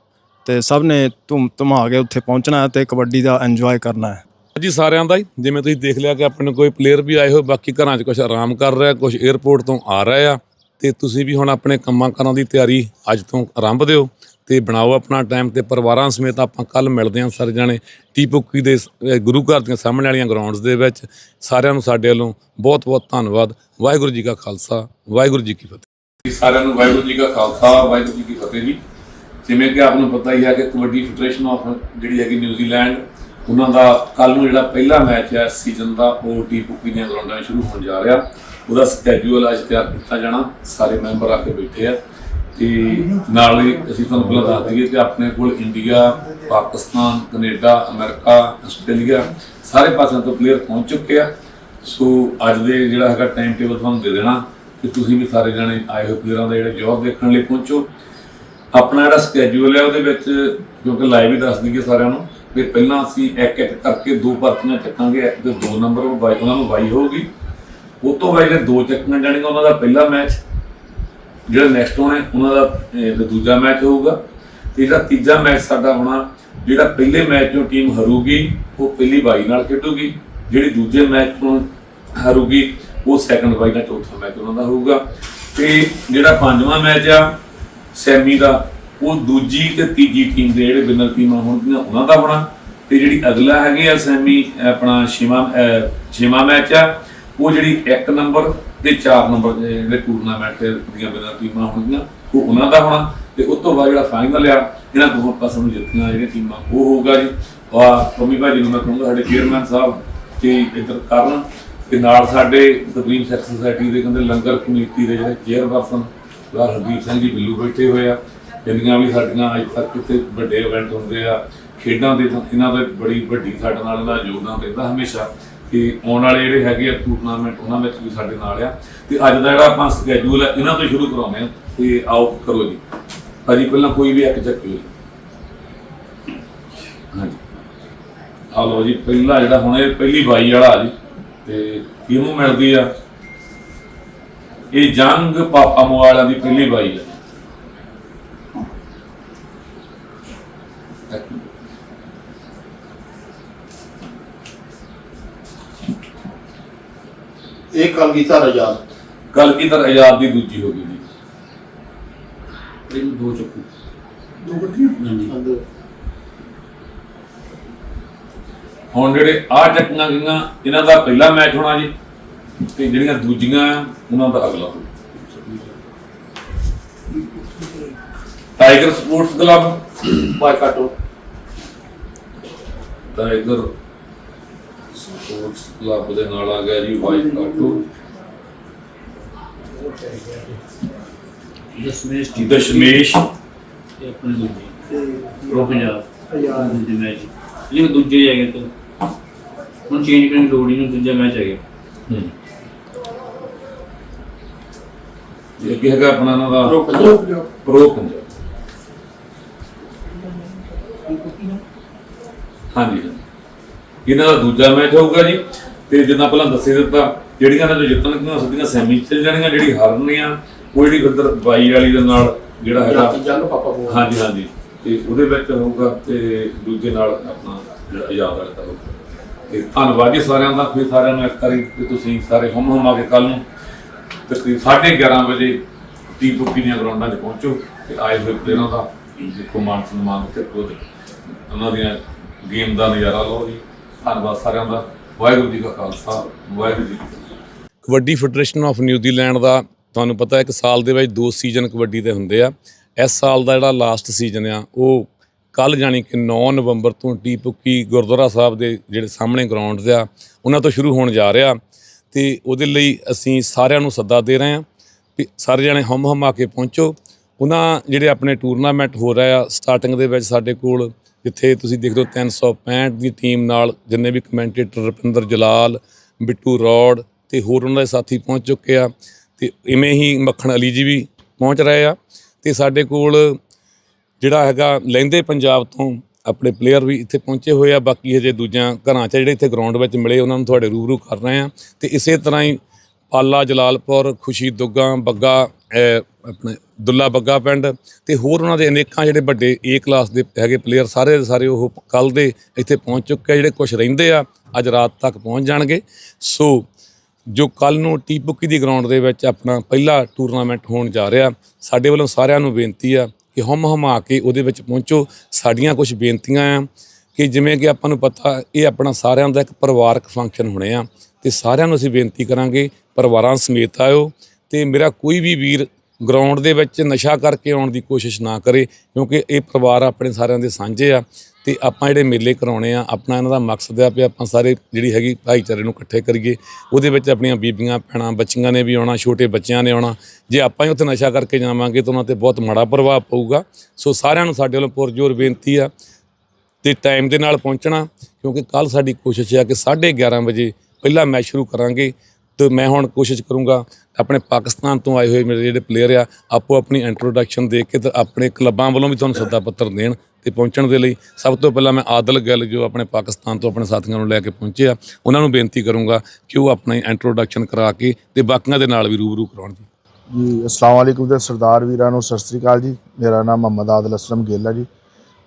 ਤੇ ਸਭ ਨੇ ਧੂਮ ਧਮਾ ਕੇ ਉੱਥੇ ਪਹੁੰਚਣਾ ਹੈ ਤੇ ਕਬੱਡੀ ਦਾ ਇੰਜੋਏ ਕਰਨਾ ਹੈ। ਜੀ ਸਾਰਿਆਂ ਦਾ ਹੀ ਜਿਵੇਂ ਤੁਸੀਂ ਦੇਖ ਲਿਆ ਕਿ ਆਪਣੇ ਕੋਈ ਪਲੇਅਰ ਵੀ ਆਏ ਹੋਏ ਬਾਕੀ ਘਰਾਂ 'ਚ ਕੁਝ ਆਰਾਮ ਕਰ ਰਿਹਾ ਕੁਝ 에ਅਰਪੋਰਟ ਤੋਂ ਆ ਰਹੇ ਆ। ਤੇ ਤੁਸੀਂ ਵੀ ਹੁਣ ਆਪਣੇ ਕੰਮਾਂ ਕਾਰਾਂ ਦੀ ਤਿਆਰੀ ਅੱਜ ਤੋਂ ਆਰੰਭ ਦਿਓ ਤੇ ਬਣਾਓ ਆਪਣਾ ਟਾਈਮ ਤੇ ਪਰਿਵਾਰਾਂ ਸਮੇਤ ਆਪਾਂ ਕੱਲ ਮਿਲਦੇ ਹਾਂ ਸਾਰੇ ਜਾਣੇ ਟੀਪੁੱਕੀ ਦੇ ਗੁਰੂ ਘਰ ਦੀਆਂ ਸਾਹਮਣੇ ਵਾਲੀਆਂ ਗਰਾਊਂਡਸ ਦੇ ਵਿੱਚ। ਸਾਰਿਆਂ ਨੂੰ ਸਾਡੇ ਵੱਲੋਂ ਬਹੁਤ ਬਹੁਤ ਧੰਨਵਾਦ। ਵਾਹਿਗੁਰੂ ਜੀ ਕਾ ਖਾਲਸਾ, ਵਾਹਿਗੁਰੂ ਜੀ ਕੀ ਫਤਿਹ। ਜੀ ਸਾਰਿਆਂ ਨੂੰ ਵਾਹਿਗੁਰੂ ਜੀ ਕਾ ਖਾਲਸਾ, ਵਾਹਿਗੁਰੂ ਜੀ ਕੀ ਫਤਿਹ ਜੀ। ਜਿਵੇਂ ਕਿ ਆਪ ਨੂੰ ਪਤਾ ਹੀ ਹੈ ਕਿ ਕਬੱਡੀ ਫੈਡਰੇਸ਼ਨ ਆਫ ਜਿਹੜੀ ਹੈਗੀ ਨਿਊਜ਼ੀਲੈਂਡ ਉਹਨਾਂ ਦਾ ਕੱਲ ਨੂੰ ਜਿਹੜਾ ਪਹਿਲਾ ਮੈਚ ਹੈ ਸੀਜ਼ਨ ਦਾ, ਉਹ ਟੀਪੂਪੀ ਦੀਆਂ ਗਰਾਊਂਡਾਂ 'ਚ ਸ਼ੁਰੂ ਹੋਣ ਜਾ ਰਿਹਾ। ਉਹਦਾ ਸਕੈਜੂਅਲ ਅੱਜ ਤਿਆਰ ਕੀਤਾ ਜਾਣਾ, ਸਾਰੇ ਮੈਂਬਰ ਆ ਕੇ ਬੈਠੇ ਆ। ਤੇ ਨਾਲ ਹੀ ਅਸੀਂ ਤੁਹਾਨੂੰ ਪਹਿਲਾਂ ਦੱਸ ਦਈਏ ਕਿ ਆਪਣੇ ਕੋਲ India, Pakistan, Canada, America, Australia ਸਾਰੇ ਪਾਸਿਆਂ ਤੋਂ ਪਲੇਅਰ ਪਹੁੰਚ ਚੁੱਕੇ ਆ। ਸੋ ਅੱਜ ਦੇ ਜਿਹੜਾ ਹੈਗਾ ਟਾਈਮ ਟੇਬਲ ਤੁਹਾਨੂੰ ਦੇ ਦੇਣਾ ਕਿ ਤੁਸੀਂ ਵੀ ਸਾਰੇ ਜਣੇ ਆਏ ਹੋਏ ਪਲੇਅਰਾਂ ਦਾ ਜਿਹੜਾ ਜੌਬ ਦੇਖਣ ਲਈ ਪਹੁੰਚੋ। ਆਪਣਾ ਜਿਹੜਾ ਸਕੇਜੂਲ ਹੈ ਉਹਦੇ ਵਿੱਚ, ਕਿਉਂਕਿ ਲਾਈਵ ਹੀ ਦੱਸ ਦਈਏ ਸਾਰਿਆਂ ਨੂੰ, ਵੀ ਪਹਿਲਾਂ ਅਸੀਂ ਇੱਕ ਇੱਕ ਕਰਕੇ ਦੋ ਭਰਤੀਆਂ ਚੱਕਾਂਗੇ ਇੱਕ ਤੇ ਦੋ ਨੰਬਰ ਉਹ ਬਾਈ ਉਹਨਾਂ ਨੂੰ ਬਾਈ ਹੋਊਗੀ। ਉਹ ਤੋਂ ਬਾਅਦ ਜਿਹੜੇ ਦੋ ਚੱਕੀਆਂ ਜਾਣੀਆਂ ਉਹਨਾਂ ਦਾ ਪਹਿਲਾ ਮੈਚ ਜਿਹੜਾ ਨੈਕਸਟ ਹੋਣਾ, ਉਹਨਾਂ ਦਾ ਦੂਜਾ ਮੈਚ ਹੋਊਗਾ। ਤੇ ਜਿਹੜਾ ਤੀਜਾ ਮੈਚ ਸਾਡਾ ਹੋਣਾ, ਜਿਹੜਾ ਪਹਿਲੇ ਮੈਚ ਤੋਂ ਟੀਮ ਹਾਰੂਗੀ, ਉਹ ਪਹਿਲੀ ਬਾਈ ਨਾਲ ਖੇਡੂਗੀ। ਜਿਹੜੀ ਦੂਜੇ ਮੈਚ ਤੋਂ ਹਾਰੂਗੀ, ਉਹ ਸੈਕੰਡ ਬਾਈ ਨਾਲ ਚੌਥਾ ਮੈਚ ਉਹਨਾਂ ਦਾ ਹੋਊਗਾ। ਤੇ ਜਿਹੜਾ ਪੰਜਵਾਂ ਮੈਚ ਆ, ਸੈਮੀ ਦਾ, ਉਹ ਦੂਜੀ ਤੇ ਤੀਜੀ ਟੀਮ ਦੇ ਜਿਹੜੇ ਵਿਨਰ ਟੀਮਾਂ ਹੋਣਗੀਆਂ, ਉਹਨਾਂ ਦਾ ਹੋਣਾ। ਤੇ ਜਿਹੜੀ ਅਗਲਾ ਹੈਗੇ ਆ ਸੈਮੀ, ਆਪਣਾ ਛੇਵਾਂ ਛੇਵਾਂ ਮੈਚ ਆ ਉਹ ਜਿਹੜੀ 1 ਨੰਬਰ ਤੇ 4 ਨੰਬਰ ਦੇ ਜਿਹੜੇ ਟੂਰਨਾਮੈਂਟ ਦੀਆਂ ਬਿਨਾਂ ਟੀਮਾਂ ਹੋਣਗੀਆਂ, ਉਹ ਉਹਨਾਂ ਦਾ ਹੋਣਾ। ਤੇ ਉਸ ਤੋਂ ਬਾਅਦ ਜਿਹੜਾ ਫਾਈਨਲ ਆ, ਇਹਨਾਂ ਦੋਹਾਂ ਪਾਸਾਂ ਨੂੰ ਜਿੱਤੀਆਂ ਜਿਹੜੀਆਂ ਟੀਮਾਂ, ਉਹ ਹੋਊਗਾ ਜੀ। ਆ ਕਮੀ ਭਾਜੀ ਨੂੰ ਮੈਂ ਕਹੂੰਗਾ, ਸਾਡੇ ਚੇਅਰਮੈਨ ਸਾਹਿਬ ਤੇ ਇੱਧਰ ਕਰਨ। ਤੇ ਨਾਲ ਸਾਡੇ ਸੁਪਰੀਮ ਸੈਕਸ ਸੁਸਾਇਟੀ ਦੇ ਕਹਿੰਦੇ ਲੰਗਰ ਕਮੇਟੀ ਦੇ ਜਿਹੜੇ ਚੇਅਰਪਰਸਨ ਸਰਦਾਰ ਹਰਦੀਪ ਸਿੰਘ ਜੀ ਬਿੱਲੂ ਬੈਠੇ ਹੋਏ ਆ। ਜਿੰਨੀਆਂ ਵੀ ਸਾਡੀਆਂ ਅੱਜ ਤੱਕ ਕਿਤੇ ਵੱਡੇ ਇਵੈਂਟ ਹੁੰਦੇ ਆ, ਖੇਡਾਂ ਦੇ ਇਹਨਾਂ ਦਾ ਬੜੀ ਵੱਡੀ ਸਾਡੇ ਨਾਲ ਇਹਦਾ ਯੋਗਦਾਨ ਰਹਿੰਦਾ ਹਮੇਸ਼ਾ। ਕਿ ਆਉਣ ਵਾਲੇ ਜਿਹੜੇ ਹੈਗੇ ਆ ਟੂਰਨਾਮੈਂਟ ਉਹਨਾਂ ਵਿੱਚ ਵੀ ਸਾਡੇ ਨਾਲ ਆ। ਤੇ ਅੱਜ ਦਾ ਜਿਹੜਾ ਆਪਾਂ ਸਕੇਜੂਲ ਹੈ ਇਹਨਾਂ ਤੋਂ ਹੀ ਸ਼ੁਰੂ ਕਰਾਉਂਦੇ ਆ। ਤੇ ਆਓ, ਕਰੋ ਜੀ। ਭਾਜੀ, ਪਹਿਲਾਂ ਕੋਈ ਵੀ ਇੱਕ ਚੱਕਿਓ ਜੀ। ਹਾਂਜੀ। ਆ ਲਓ ਜੀ, ਪਹਿਲਾ ਜਿਹੜਾ ਹੁਣ ਇਹ ਪਹਿਲੀ ਬਾਈ ਵਾਲਾ ਆ ਜੀ, ਤੇ ਕਿਹਨੂੰ ਮਿਲਦੀ ਆ? ਇਹ ਜੰਗ ਪਾਪਾ ਮੋਵਾਲਾ ਦੀ ਪਹਿਲੀ ਬਾਈ ਆ। ਇਹ ਕਲਗੀਧਰ ਆਜ਼ਾਦ ਕੱਲ ਕੀ ਤਰ ਆਜ਼ਾਦ ਦੀ ਦੂਜੀ ਹੋ ਗਈ ਜੀ। ਇਹਨੂੰ ਦੋ ਚੱਕੂ। ਦੋ ਗੱਡੀਆਂ ਹਾਂਜੀ। ਹੁਣ ਜਿਹੜੇ ਆ ਚੱਕੀਆਂ ਗਈਆਂ ਇਹਨਾਂ ਦਾ ਪਹਿਲਾ ਮੈਚ ਹੋਣਾ ਜੀ ਤੇ ਜਿਹੜੀਆਂ ਦੂਜੀਆਂ ਆ, ਉਹਨਾਂ ਦਾ ਅਗਲਾ। Tiger Sports Club Waikato Tiger Sports Club ਦੇ ਨਾਲ ਆ ਗਿਆ ਜੀ ਵਾਈਟ ਕਾਟੋ ਦਸ਼ਮੇਸ਼ ਜੀ। ਦਸ਼ਮੇਸ਼। ਤੇ ਆਪਣੇ ਦੂਜੀ। ਪ੍ਰੋ ਪੰਜਾਬ। ਆਜ਼ਾਦ ਦੂਜੇ ਮੈਚ। ਇਹ ਦੂਜੇ ਹੀ ਹੈਗੇ ਤਾਂ। ਹੁਣ ਚੇਂਜ ਕਰਨ ਦੀ ਲੋੜ ਹੀ ਨਹੀਂ ਦੂਜਾ ਮੈਚ ਹੈਗਾ। ਹੂੰ। ਇਹ ਅੱਗੇ ਹੈਗਾ ਆਪਣਾ ਇਹਨਾਂ ਦਾ ਪ੍ਰੋ ਪੰਜਾਬ। ਪ੍ਰੋ ਪੰਜਾਬ। ਹਾਂਜੀ ਹਾਂਜੀ। ਇਹਨਾਂ ਦਾ ਦੂਜਾ ਮੈਚ ਹੋਊਗਾ ਜੀ। ਤੇ ਜਿੱਦਾਂ ਪਹਿਲਾਂ ਦੱਸੇ ਦਿੱਤਾ ਜਿਹੜੀਆਂ ਚੋਂ ਜਿੱਤਣਗੀਆਂ ਸਿੱਧੀਆਂ ਸੈਮੀ ਚ ਜਾਣਗੀਆਂ ਜਿਹੜੀ ਹਾਰਨੀਆਂ ਉਹ ਜਿਹੜੀ ਉਧਰ ਬਾਈ ਵਾਲੀ ਦੇ ਨਾਲ ਜਿਹੜਾ ਹੈਗਾ। ਹਾਂਜੀ ਹਾਂਜੀ। ਤੇ ਉਹਦੇ ਵਿੱਚ ਹੋਊਗਾ ਤੇ ਦੂਜੇ ਨਾਲ ਆਪਣਾ ਜਿਹੜਾ ਆਜ਼ਾਦ ਵਾਲਾ ਹੋਊਗਾ। ਤੇ ਧੰਨਵਾਦ ਜੀ ਸਾਰਿਆਂ ਦਾ ਫਿਰ ਸਾਰਿਆਂ ਨੂੰ ਇੱਕ ਵਾਰੀ ਕਿ ਤੁਸੀਂ ਸਾਰੇ ਹਮ ਹਮ ਆ ਕੇ ਕੱਲ ਨੂੰ ਤਕਰੀਬ 11:30 ਵਜੇ ਬੁੱਕੀ ਦੀਆਂ ਗਰਾਊਂਡਾਂ 'ਚ ਪਹੁੰਚੋ ਤੇ ਆਏ ਹੋਏ ਪਲੇਅਰਾਂ ਦਾ ਦੇਖੋ ਮਾਨ ਸਨਮਾਨ ਤੇ ਉਹਨਾਂ ਦੀਆਂ ਗੇਮ ਦਾ ਨਜ਼ਾਰਾ ਲਓ ਜੀ। ਧੰਨਵਾਦ ਸਾਰਿਆਂ ਦਾ। ਵਾਹਿਗੁਰੂ ਜੀ ਕਾ Khalsa, Waheguru ji Kabaddi Federation of New Zealand ਦਾ ਤੁਹਾਨੂੰ ਪਤਾ ਇੱਕ ਸਾਲ ਦੇ ਵਿੱਚ ਦੋ ਸੀਜ਼ਨ ਕਬੱਡੀ ਦੇ ਹੁੰਦੇ ਆ। ਇਸ ਸਾਲ ਦਾ ਜਿਹੜਾ ਲਾਸਟ ਸੀਜ਼ਨ ਆ, ਉਹ ਕੱਲ ਜਾਣੀ ਕਿ 9 ਨਵੰਬਰ ਤੋਂ ਟੀਪੁੱਕੀ ਗੁਰਦੁਆਰਾ ਸਾਹਿਬ ਦੇ ਜਿਹੜੇ ਸਾਹਮਣੇ ਗਰਾਊਂਡ ਆ, ਉਹਨਾਂ ਤੋਂ ਸ਼ੁਰੂ ਹੋਣ ਜਾ ਰਿਹਾ। ਤੇ ਉਹਦੇ ਲਈ ਅਸੀਂ ਸਾਰਿਆਂ ਨੂੰ ਸੱਦਾ ਦੇ ਰਹੇ ਹਾਂ ਵੀ ਸਾਰੇ ਜਣੇ ਹਮ ਹਮ ਆ ਕੇ ਪਹੁੰਚੋ। ਉਹਨਾਂ ਜਿਹੜੇ ਆਪਣੇ ਟੂਰਨਾਮੈਂਟ ਹੋ ਰਿਹਾ ਆ ਸਟਾਰਟਿੰਗ ਦੇ ਵਿੱਚ ਸਾਡੇ ਕੋਲ ਜਿੱਥੇ ਤੁਸੀਂ ਦੇਖਦੇ ਹੋ 365 ਦੀ ਟੀਮ ਨਾਲ ਜਿੰਨੇ ਵੀ ਕਮੈਂਟੇਟਰ ਰੁਪਿੰਦਰ ਜਲਾਲ, ਬਿੱਟੂ ਰੌਡ ਤੇ ਹੋਰ ਉਹਨਾਂ ਦੇ ਸਾਥੀ ਪਹੁੰਚ ਚੁੱਕੇ ਆ ਤੇ ਇਵੇਂ ਹੀ ਮੱਖਣ ਅਲੀ ਜੀ ਵੀ ਪਹੁੰਚ ਰਹੇ ਆ ਤੇ ਸਾਡੇ ਕੋਲ ਜਿਹੜਾ ਹੈਗਾ ਲਹਿੰਦੇ ਪੰਜਾਬ ਤੋਂ ਆਪਣੇ ਪਲੇਅਰ ਵੀ ਇੱਥੇ ਪਹੁੰਚੇ ਹੋਏ ਆ, ਬਾਕੀ ਹਜੇ ਦੂਜਿਆਂ ਘਰਾਂ 'ਚ ਜਿਹੜੇ ਇੱਥੇ ਗਰਾਊਂਡ ਵਿੱਚ ਮਿਲੇ, ਉਹਨਾਂ ਨੂੰ ਤੁਹਾਡੇ ਰੂਬਰੂ ਕਰ ਰਹੇ ਆ ਤੇ ਇਸੇ ਤਰ੍ਹਾਂ ਹੀ ਪਾਲਾ ਜਲਾਲਪੁਰ ਖੁਸ਼ੀ ਦੁੱਗਾ, ਬੱਗਾ ਆਪਣੇ ਦੁੱਲਾ ਬੱਗਾ ਪਿੰਡ ਤੇ ਹੋਰ ਉਹਨਾਂ ਦੇ ਅਨੇਕਾਂ ਜਿਹੜੇ ਵੱਡੇ ਏ ਕਲਾਸ ਦੇ ਹੈਗੇ ਪਲੇਅਰ ਸਾਰੇ ਦੇ ਸਾਰੇ ਉਹ ਕੱਲ ਦੇ ਇੱਥੇ ਪਹੁੰਚ ਚੁੱਕੇ ਆ, ਜਿਹੜੇ ਕੁਝ ਰਹਿੰਦੇ ਆ, ਅੱਜ ਰਾਤ ਤੱਕ ਪਹੁੰਚ ਜਾਣਗੇ। ਸੋ ਜੋ ਕੱਲ ਨੂੰ ਟੀਪੁੱਕੀ ਦੀ ਗਰਾਊਂਡ ਦੇ ਵਿੱਚ ਆਪਣਾ ਪਹਿਲਾ ਟੂਰਨਾਮੈਂਟ ਹੋਣ ਜਾ ਰਿਹਾ, ਸਾਡੇ ਵੱਲੋਂ ਸਾਰਿਆਂ ਨੂੰ ਬੇਨਤੀ ਆ ਕਿ ਹਮ ਹਮਾ ਕੇ ਉਹਦੇ ਵਿੱਚ ਪਹੁੰਚੋ। ਸਾਡੀਆਂ ਕੁਝ ਬੇਨਤੀਆਂ ਆ ਕਿ ਜਿਵੇਂ ਕਿ ਆਪਾਂ ਨੂੰ ਪਤਾ, ਇਹ ਆਪਣਾ ਸਾਰਿਆਂ ਦਾ ਇੱਕ ਪਰਿਵਾਰਕ ਫੰਕਸ਼ਨ ਹੋਣੇ ਆ। ਤੇ ਸਾਰਿਆਂ ਨੂੰ ਅਸੀਂ ਬੇਨਤੀ ਕਰਾਂਗੇ, ਪਰਿਵਾਰਾਂ ਸਮੇਤ ਆਇਓ। ਤੇ ਮੇਰਾ ਕੋਈ ਵੀ ਵੀਰ ਗਰਾਊਂਡ ਦੇ ਵਿੱਚ ਨਸ਼ਾ ਕਰਕੇ ਆਉਣ ਦੀ ਕੋਸ਼ਿਸ਼ ਨਾ ਕਰੇ, ਕਿਉਂਕਿ ਇਹ ਪਰਿਵਾਰ ਆਪਣੇ ਸਾਰਿਆਂ ਦੇ ਸਾਂਝੇ ਆ ਤੇ ਆਪਾਂ ਜਿਹੜੇ ਮੇਲੇ ਕਰਾਉਣੇ ਆ, ਆਪਣਾ ਇਹਨਾਂ ਦਾ ਮਕਸਦ ਆ ਵੀ ਆਪਾਂ ਸਾਰੇ ਜਿਹੜੀ ਹੈਗੀ ਭਾਈਚਾਰੇ ਨੂੰ ਇਕੱਠੇ ਕਰੀਏ। ਉਹਦੇ ਵਿੱਚ ਆਪਣੀਆਂ ਬੀਬੀਆਂ, ਭੈਣਾਂ, ਬੱਚੀਆਂ ਨੇ ਵੀ ਆਉਣਾ, ਛੋਟੇ ਬੱਚਿਆਂ ਨੇ ਆਉਣਾ। ਜੇ ਆਪਾਂ ਹੀ ਉੱਥੇ ਨਸ਼ਾ ਕਰਕੇ ਜਾਵਾਂਗੇ ਤਾਂ ਉਹਨਾਂ ਤੇ ਬਹੁਤ ਮਾੜਾ ਪ੍ਰਭਾਵ ਪਊਗਾ। ਸੋ ਸਾਰਿਆਂ ਨੂੰ ਸਾਡੇ ਵੱਲੋਂ ਪੁਰਜੋਰ ਬੇਨਤੀ ਆ ਤੇ ਟਾਈਮ ਦੇ ਨਾਲ ਪਹੁੰਚਣਾ, ਕਿਉਂਕਿ ਕੱਲ ਸਾਡੀ ਕੋਸ਼ਿਸ਼ ਆ ਕਿ 11:30 ਵਜੇ ਪਹਿਲਾ ਮੈਚ ਸ਼ੁਰੂ ਕਰਾਂਗੇ। ਤੇ ਮੈਂ ਹੁਣ ਕੋਸ਼ਿਸ਼ ਕਰੂੰਗਾ ਆਪਣੇ ਪਾਕਿਸਤਾਨ ਤੋਂ ਆਏ ਹੋਏ ਮੇਰੇ ਜਿਹੜੇ ਪਲੇਅਰ ਆ, ਆਪੋ ਆਪਣੀ ਇੰਟਰੋਡਕਸ਼ਨ ਦੇ ਕੇ ਤੇ ਆਪਣੇ ਕਲੱਬਾਂ ਵੱਲੋਂ ਵੀ ਤੁਹਾਨੂੰ ਸੱਦਾ ਪੱਤਰ ਦੇਣ ਤੇ ਪਹੁੰਚਣ ਦੇ ਲਈ। ਸਭ ਤੋਂ ਪਹਿਲਾਂ ਮੈਂ ਆਦਲ ਗਿੱਲ ਜੋ ਆਪਣੇ ਪਾਕਿਸਤਾਨ ਤੋਂ ਆਪਣੇ ਸਾਥੀਆਂ ਨੂੰ ਲੈ ਕੇ ਪਹੁੰਚੇ ਆ, ਉਹਨਾਂ ਨੂੰ ਬੇਨਤੀ ਕਰੂੰਗਾ ਕਿ ਉਹ ਆਪਣੀ ਇੰਟਰੋਡਕਸ਼ਨ ਕਰਾ ਕੇ ਤੇ ਬਾਕੀਆਂ ਦੇ ਨਾਲ ਵੀ ਰੂਬਰੂ ਕਰਾਉਣ ਜੀ। ਜੀ, ਅਸਲਾਮ ਵਾਲੇਕੁਮ ਤੇ ਸਰਦਾਰ ਵੀਰਾਂ ਨੂੰ ਸਤਿ ਸ੍ਰੀ ਅਕਾਲ ਜੀ। ਮੇਰਾ ਨਾਮ ਮੁਹੰਮਦ ਆਦਲ ਅਸਲਮ ਗਿੱਲ ਹੈ ਜੀ।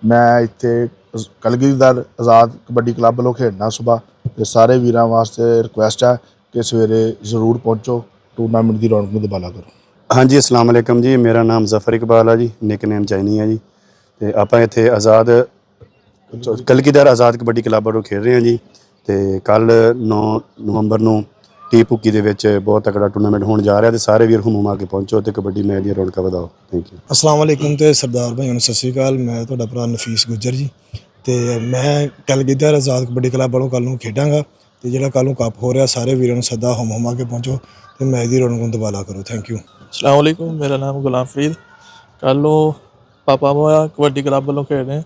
ਮੈਂ ਇੱਥੇ ਅਸ- ਕਲਗੀਧਰ ਆਜ਼ਾਦ ਕਬੱਡੀ ਕਲੱਬ ਵੱਲੋਂ ਖੇਡਣਾ ਸੁਬਾ ਤੇ ਸਾਰੇ ਵੀਰਾਂ ਵਾਸਤੇ ਰਿਕੁਐਸਟ ਹੈ ਕਿ ਸਵੇਰੇ ਜ਼ਰੂਰ ਪਹੁੰਚੋ ਟੂਰਨਾਮੈਂਟ ਦੀ ਰੌਣਕ ਨੂੰ ਦੁਬਾਲਾ ਕਰੋ। ਹਾਂਜੀ ਅਸਲਾਮ ਵਾਲੇਕਮ ਜੀ। ਮੇਰਾ ਨਾਮ ਜ਼ਫਰ ਇਕਬਾਲ ਆ ਜੀ ਨਿਕਨੇਮ ਚੈਨੀ ਆ ਜੀ। ਤੇ ਆਪਾਂ ਇੱਥੇ ਆਜ਼ਾਦ ਕਲਕੀਦਾਰ ਆਜ਼ਾਦ ਕਬੱਡੀ ਕਲੱਬ ਵੱਲੋਂ ਖੇਡ ਰਹੇ ਹਾਂ ਜੀ। ਤੇ ਕੱਲ 9 ਨਵੰਬਰ ਨੂੰ ਟੀ ਪੁੱਕੀ ਦੇ ਵਿੱਚ ਬਹੁਤ ਤਕੜਾ ਟੂਰਨਾਮੈਂਟ ਹੋਣ ਜਾ ਰਿਹਾ ਤੇ ਸਾਰੇ ਵੀਰ ਹੁਮਮ ਆ ਕੇ ਪਹੁੰਚੋ ਤੇ ਕਬੱਡੀ ਮੈਚ ਦੀਆਂ ਰੌਣਕਾਂ ਵਧਾਓ। ਥੈਂਕ ਯੂ ਅਸਲਾਮ ਵਾਲੇਕੁਮ ਤੇ ਸਰਦਾਰ ਭਾਈਆਂ ਨੂੰ ਸਤਿ ਸ਼੍ਰੀ ਅਕਾਲ। ਮੈਂ ਤੁਹਾਡਾ ਭਰਾ ਨਫੀਸ ਗੁੱਜਰ ਜੀ। ਤੇ ਮੈਂ ਕਲਗੀਧਰ ਆਜ਼ਾਦ ਕਬੱਡੀ ਕਲੱਬ ਵੱਲੋਂ ਕੱਲ ਨੂੰ ਖੇਡਾਂਗਾ। ਤੇ ਜਿਹੜਾ ਕੱਲ ਨੂੰ ਕੱਪ ਹੋ ਰਿਹਾ ਸਾਰੇ ਵੀਰਾਂ ਨੂੰ ਸੱਦਾ ਹਮ ਹਮਾ ਕੇ ਪਹੁੰਚੋ ਤੇ ਮੈਚ ਦੀ ਰੌਣਕ ਨੂੰ ਦੁਬਾਲਾ ਕਰੋ। ਥੈਂਕ ਯੂ ਅਸਲਾਮ ਮੇਰਾ ਨਾਮ ਗੁਲਾਮ ਫਰੀਦ। ਕੱਲ ਨੂੰ ਪਾਪਾ ਮੋਇਆ ਕਬੱਡੀ ਕਲੱਬ ਵੱਲੋਂ ਖੇਡ ਰਹੇ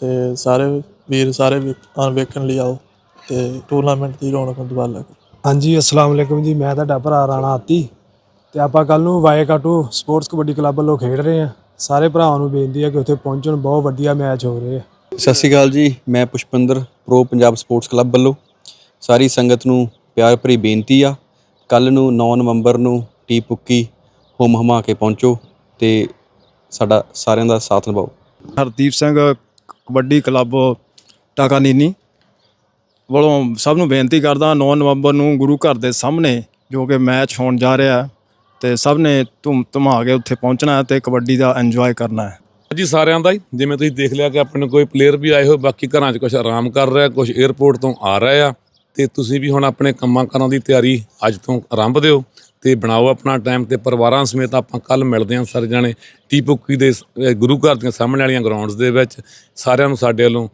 ਤੇ ਸਾਰੇ ਵੀਰ ਸਾਰੇ ਆਉਣ ਵੇਖਣ ਲਈ ਆਓ ਤੇ ਟੂਰਨਾਮੈਂਟ ਦੀ ਰੌਣਕ ਨੂੰ ਦੁਬਾਲਾ ਕਰੋ। ਹਾਂਜੀ ਅਸਲਾਮ ਵਾਲੇਕੁਮ ਜੀ ਮੈਂ ਤੁਹਾਡਾ ਭਰਾ ਰਾਣਾ ਆਤੀ ਤੇ ਆਪਾਂ ਕੱਲ ਨੂੰ ਵਾਏਕਾਟੂ ਸਪੋਰਟਸ ਕਬੱਡੀ ਕਲੱਬ ਵੱਲੋਂ ਖੇਡ ਰਹੇ ਹਾਂ। ਸਾਰੇ ਭਰਾਵਾਂ ਨੂੰ ਬੇਨਤੀ ਹੈ ਕਿ ਉੱਥੇ ਪਹੁੰਚਣ ਬਹੁਤ ਵਧੀਆ ਮੈਚ ਹੋ ਰਹੇ ਆ। ਸਤਿ ਸ਼੍ਰੀ ਅਕਾਲ ਜੀ ਮੈਂ Pushpinder Pro Punjab Sports Club ਵੱਲੋਂ। ਸਾਰੀ ਸੰਗਤ ਨੂੰ ਪਿਆਰ ਭਰੀ ਬੇਨਤੀ ਆ। ਕੱਲ ਨੂੰ 9 ਨਵੰਬਰ ਨੂੰ ਟੀ ਪੁੱਕੀ ਹੁਮ ਹਮਾ ਕੇ ਪਹੁੰਚੋ ਤੇ ਸਾਡਾ ਸਾਰਿਆਂ ਦਾ ਸਾਥ ਨਿਭਾਓ। ਹਰਦੀਪ ਸਿੰਘ ਕਬੱਡੀ ਕਲੱਬ ਟਾਕਾ ਨੀਨੀ ਵੱਲੋਂ ਸਭ ਨੂੰ ਬੇਨਤੀ ਕਰਦਾ 9 ਨਵੰਬਰ ਨੂੰ ਗੁਰੂ ਘਰ ਦੇ ਸਾਹਮਣੇ ਜੋ ਕਿ ਮੈਚ ਹੋਣ ਜਾ ਰਿਹਾ ਹੈ ਤੇ ਸਭ ਨੇ ਧੂਮ ਧਮਾ ਕੇ ਉੱਥੇ ਪਹੁੰਚਣਾ ਹੈ ਤੇ ਕਬੱਡੀ ਦਾ ਇੰਜੋਏ ਕਰਨਾ ਹੈ। ਜੀ ਸਾਰਿਆਂ ਦਾ ਹੀ ਜਿਵੇਂ ਤੁਸੀਂ ਦੇਖ ਲਿਆ ਕਿ ਆਪਣੇ ਕੋਈ ਪਲੇਅਰ ਵੀ ਆਏ ਹੋਏ ਬਾਕੀ ਘਰਾਂ 'ਚ ਕੁਝ ਆਰਾਮ ਕਰ ਰਿਹਾ ਕੁਝ 에ਅਰਪੋਰਟ ਤੋਂ ਆ ਰਹੇ ਆ। ਤੇ ਤੁਸੀਂ ਵੀ ਹੁਣ ਆਪਣੇ ਕੰਮਾਂ ਕਾਰਾਂ ਦੀ ਤਿਆਰੀ ਅੱਜ ਤੋਂ ਆਰੰਭ ਦਿਓ ਤੇ ਬਣਾਓ ਆਪਣਾ ਟਾਈਮ ਤੇ ਪਰਿਵਾਰਾਂ ਸਮੇਤ ਆਪਾਂ ਕੱਲ ਮਿਲਦੇ ਹਾਂ ਸਾਰੇ ਜਾਣੇ ਟੀਪੁੱਕੀ ਦੇ ਗੁਰੂ ਘਰ ਦੀਆਂ ਸਾਹਮਣੇ ਵਾਲੀਆਂ ਗਰਾਊਂਡਸ ਦੇ ਵਿੱਚ, ਸਾਰਿਆਂ ਨੂੰ ਸਾਡੇ ਵੱਲੋਂ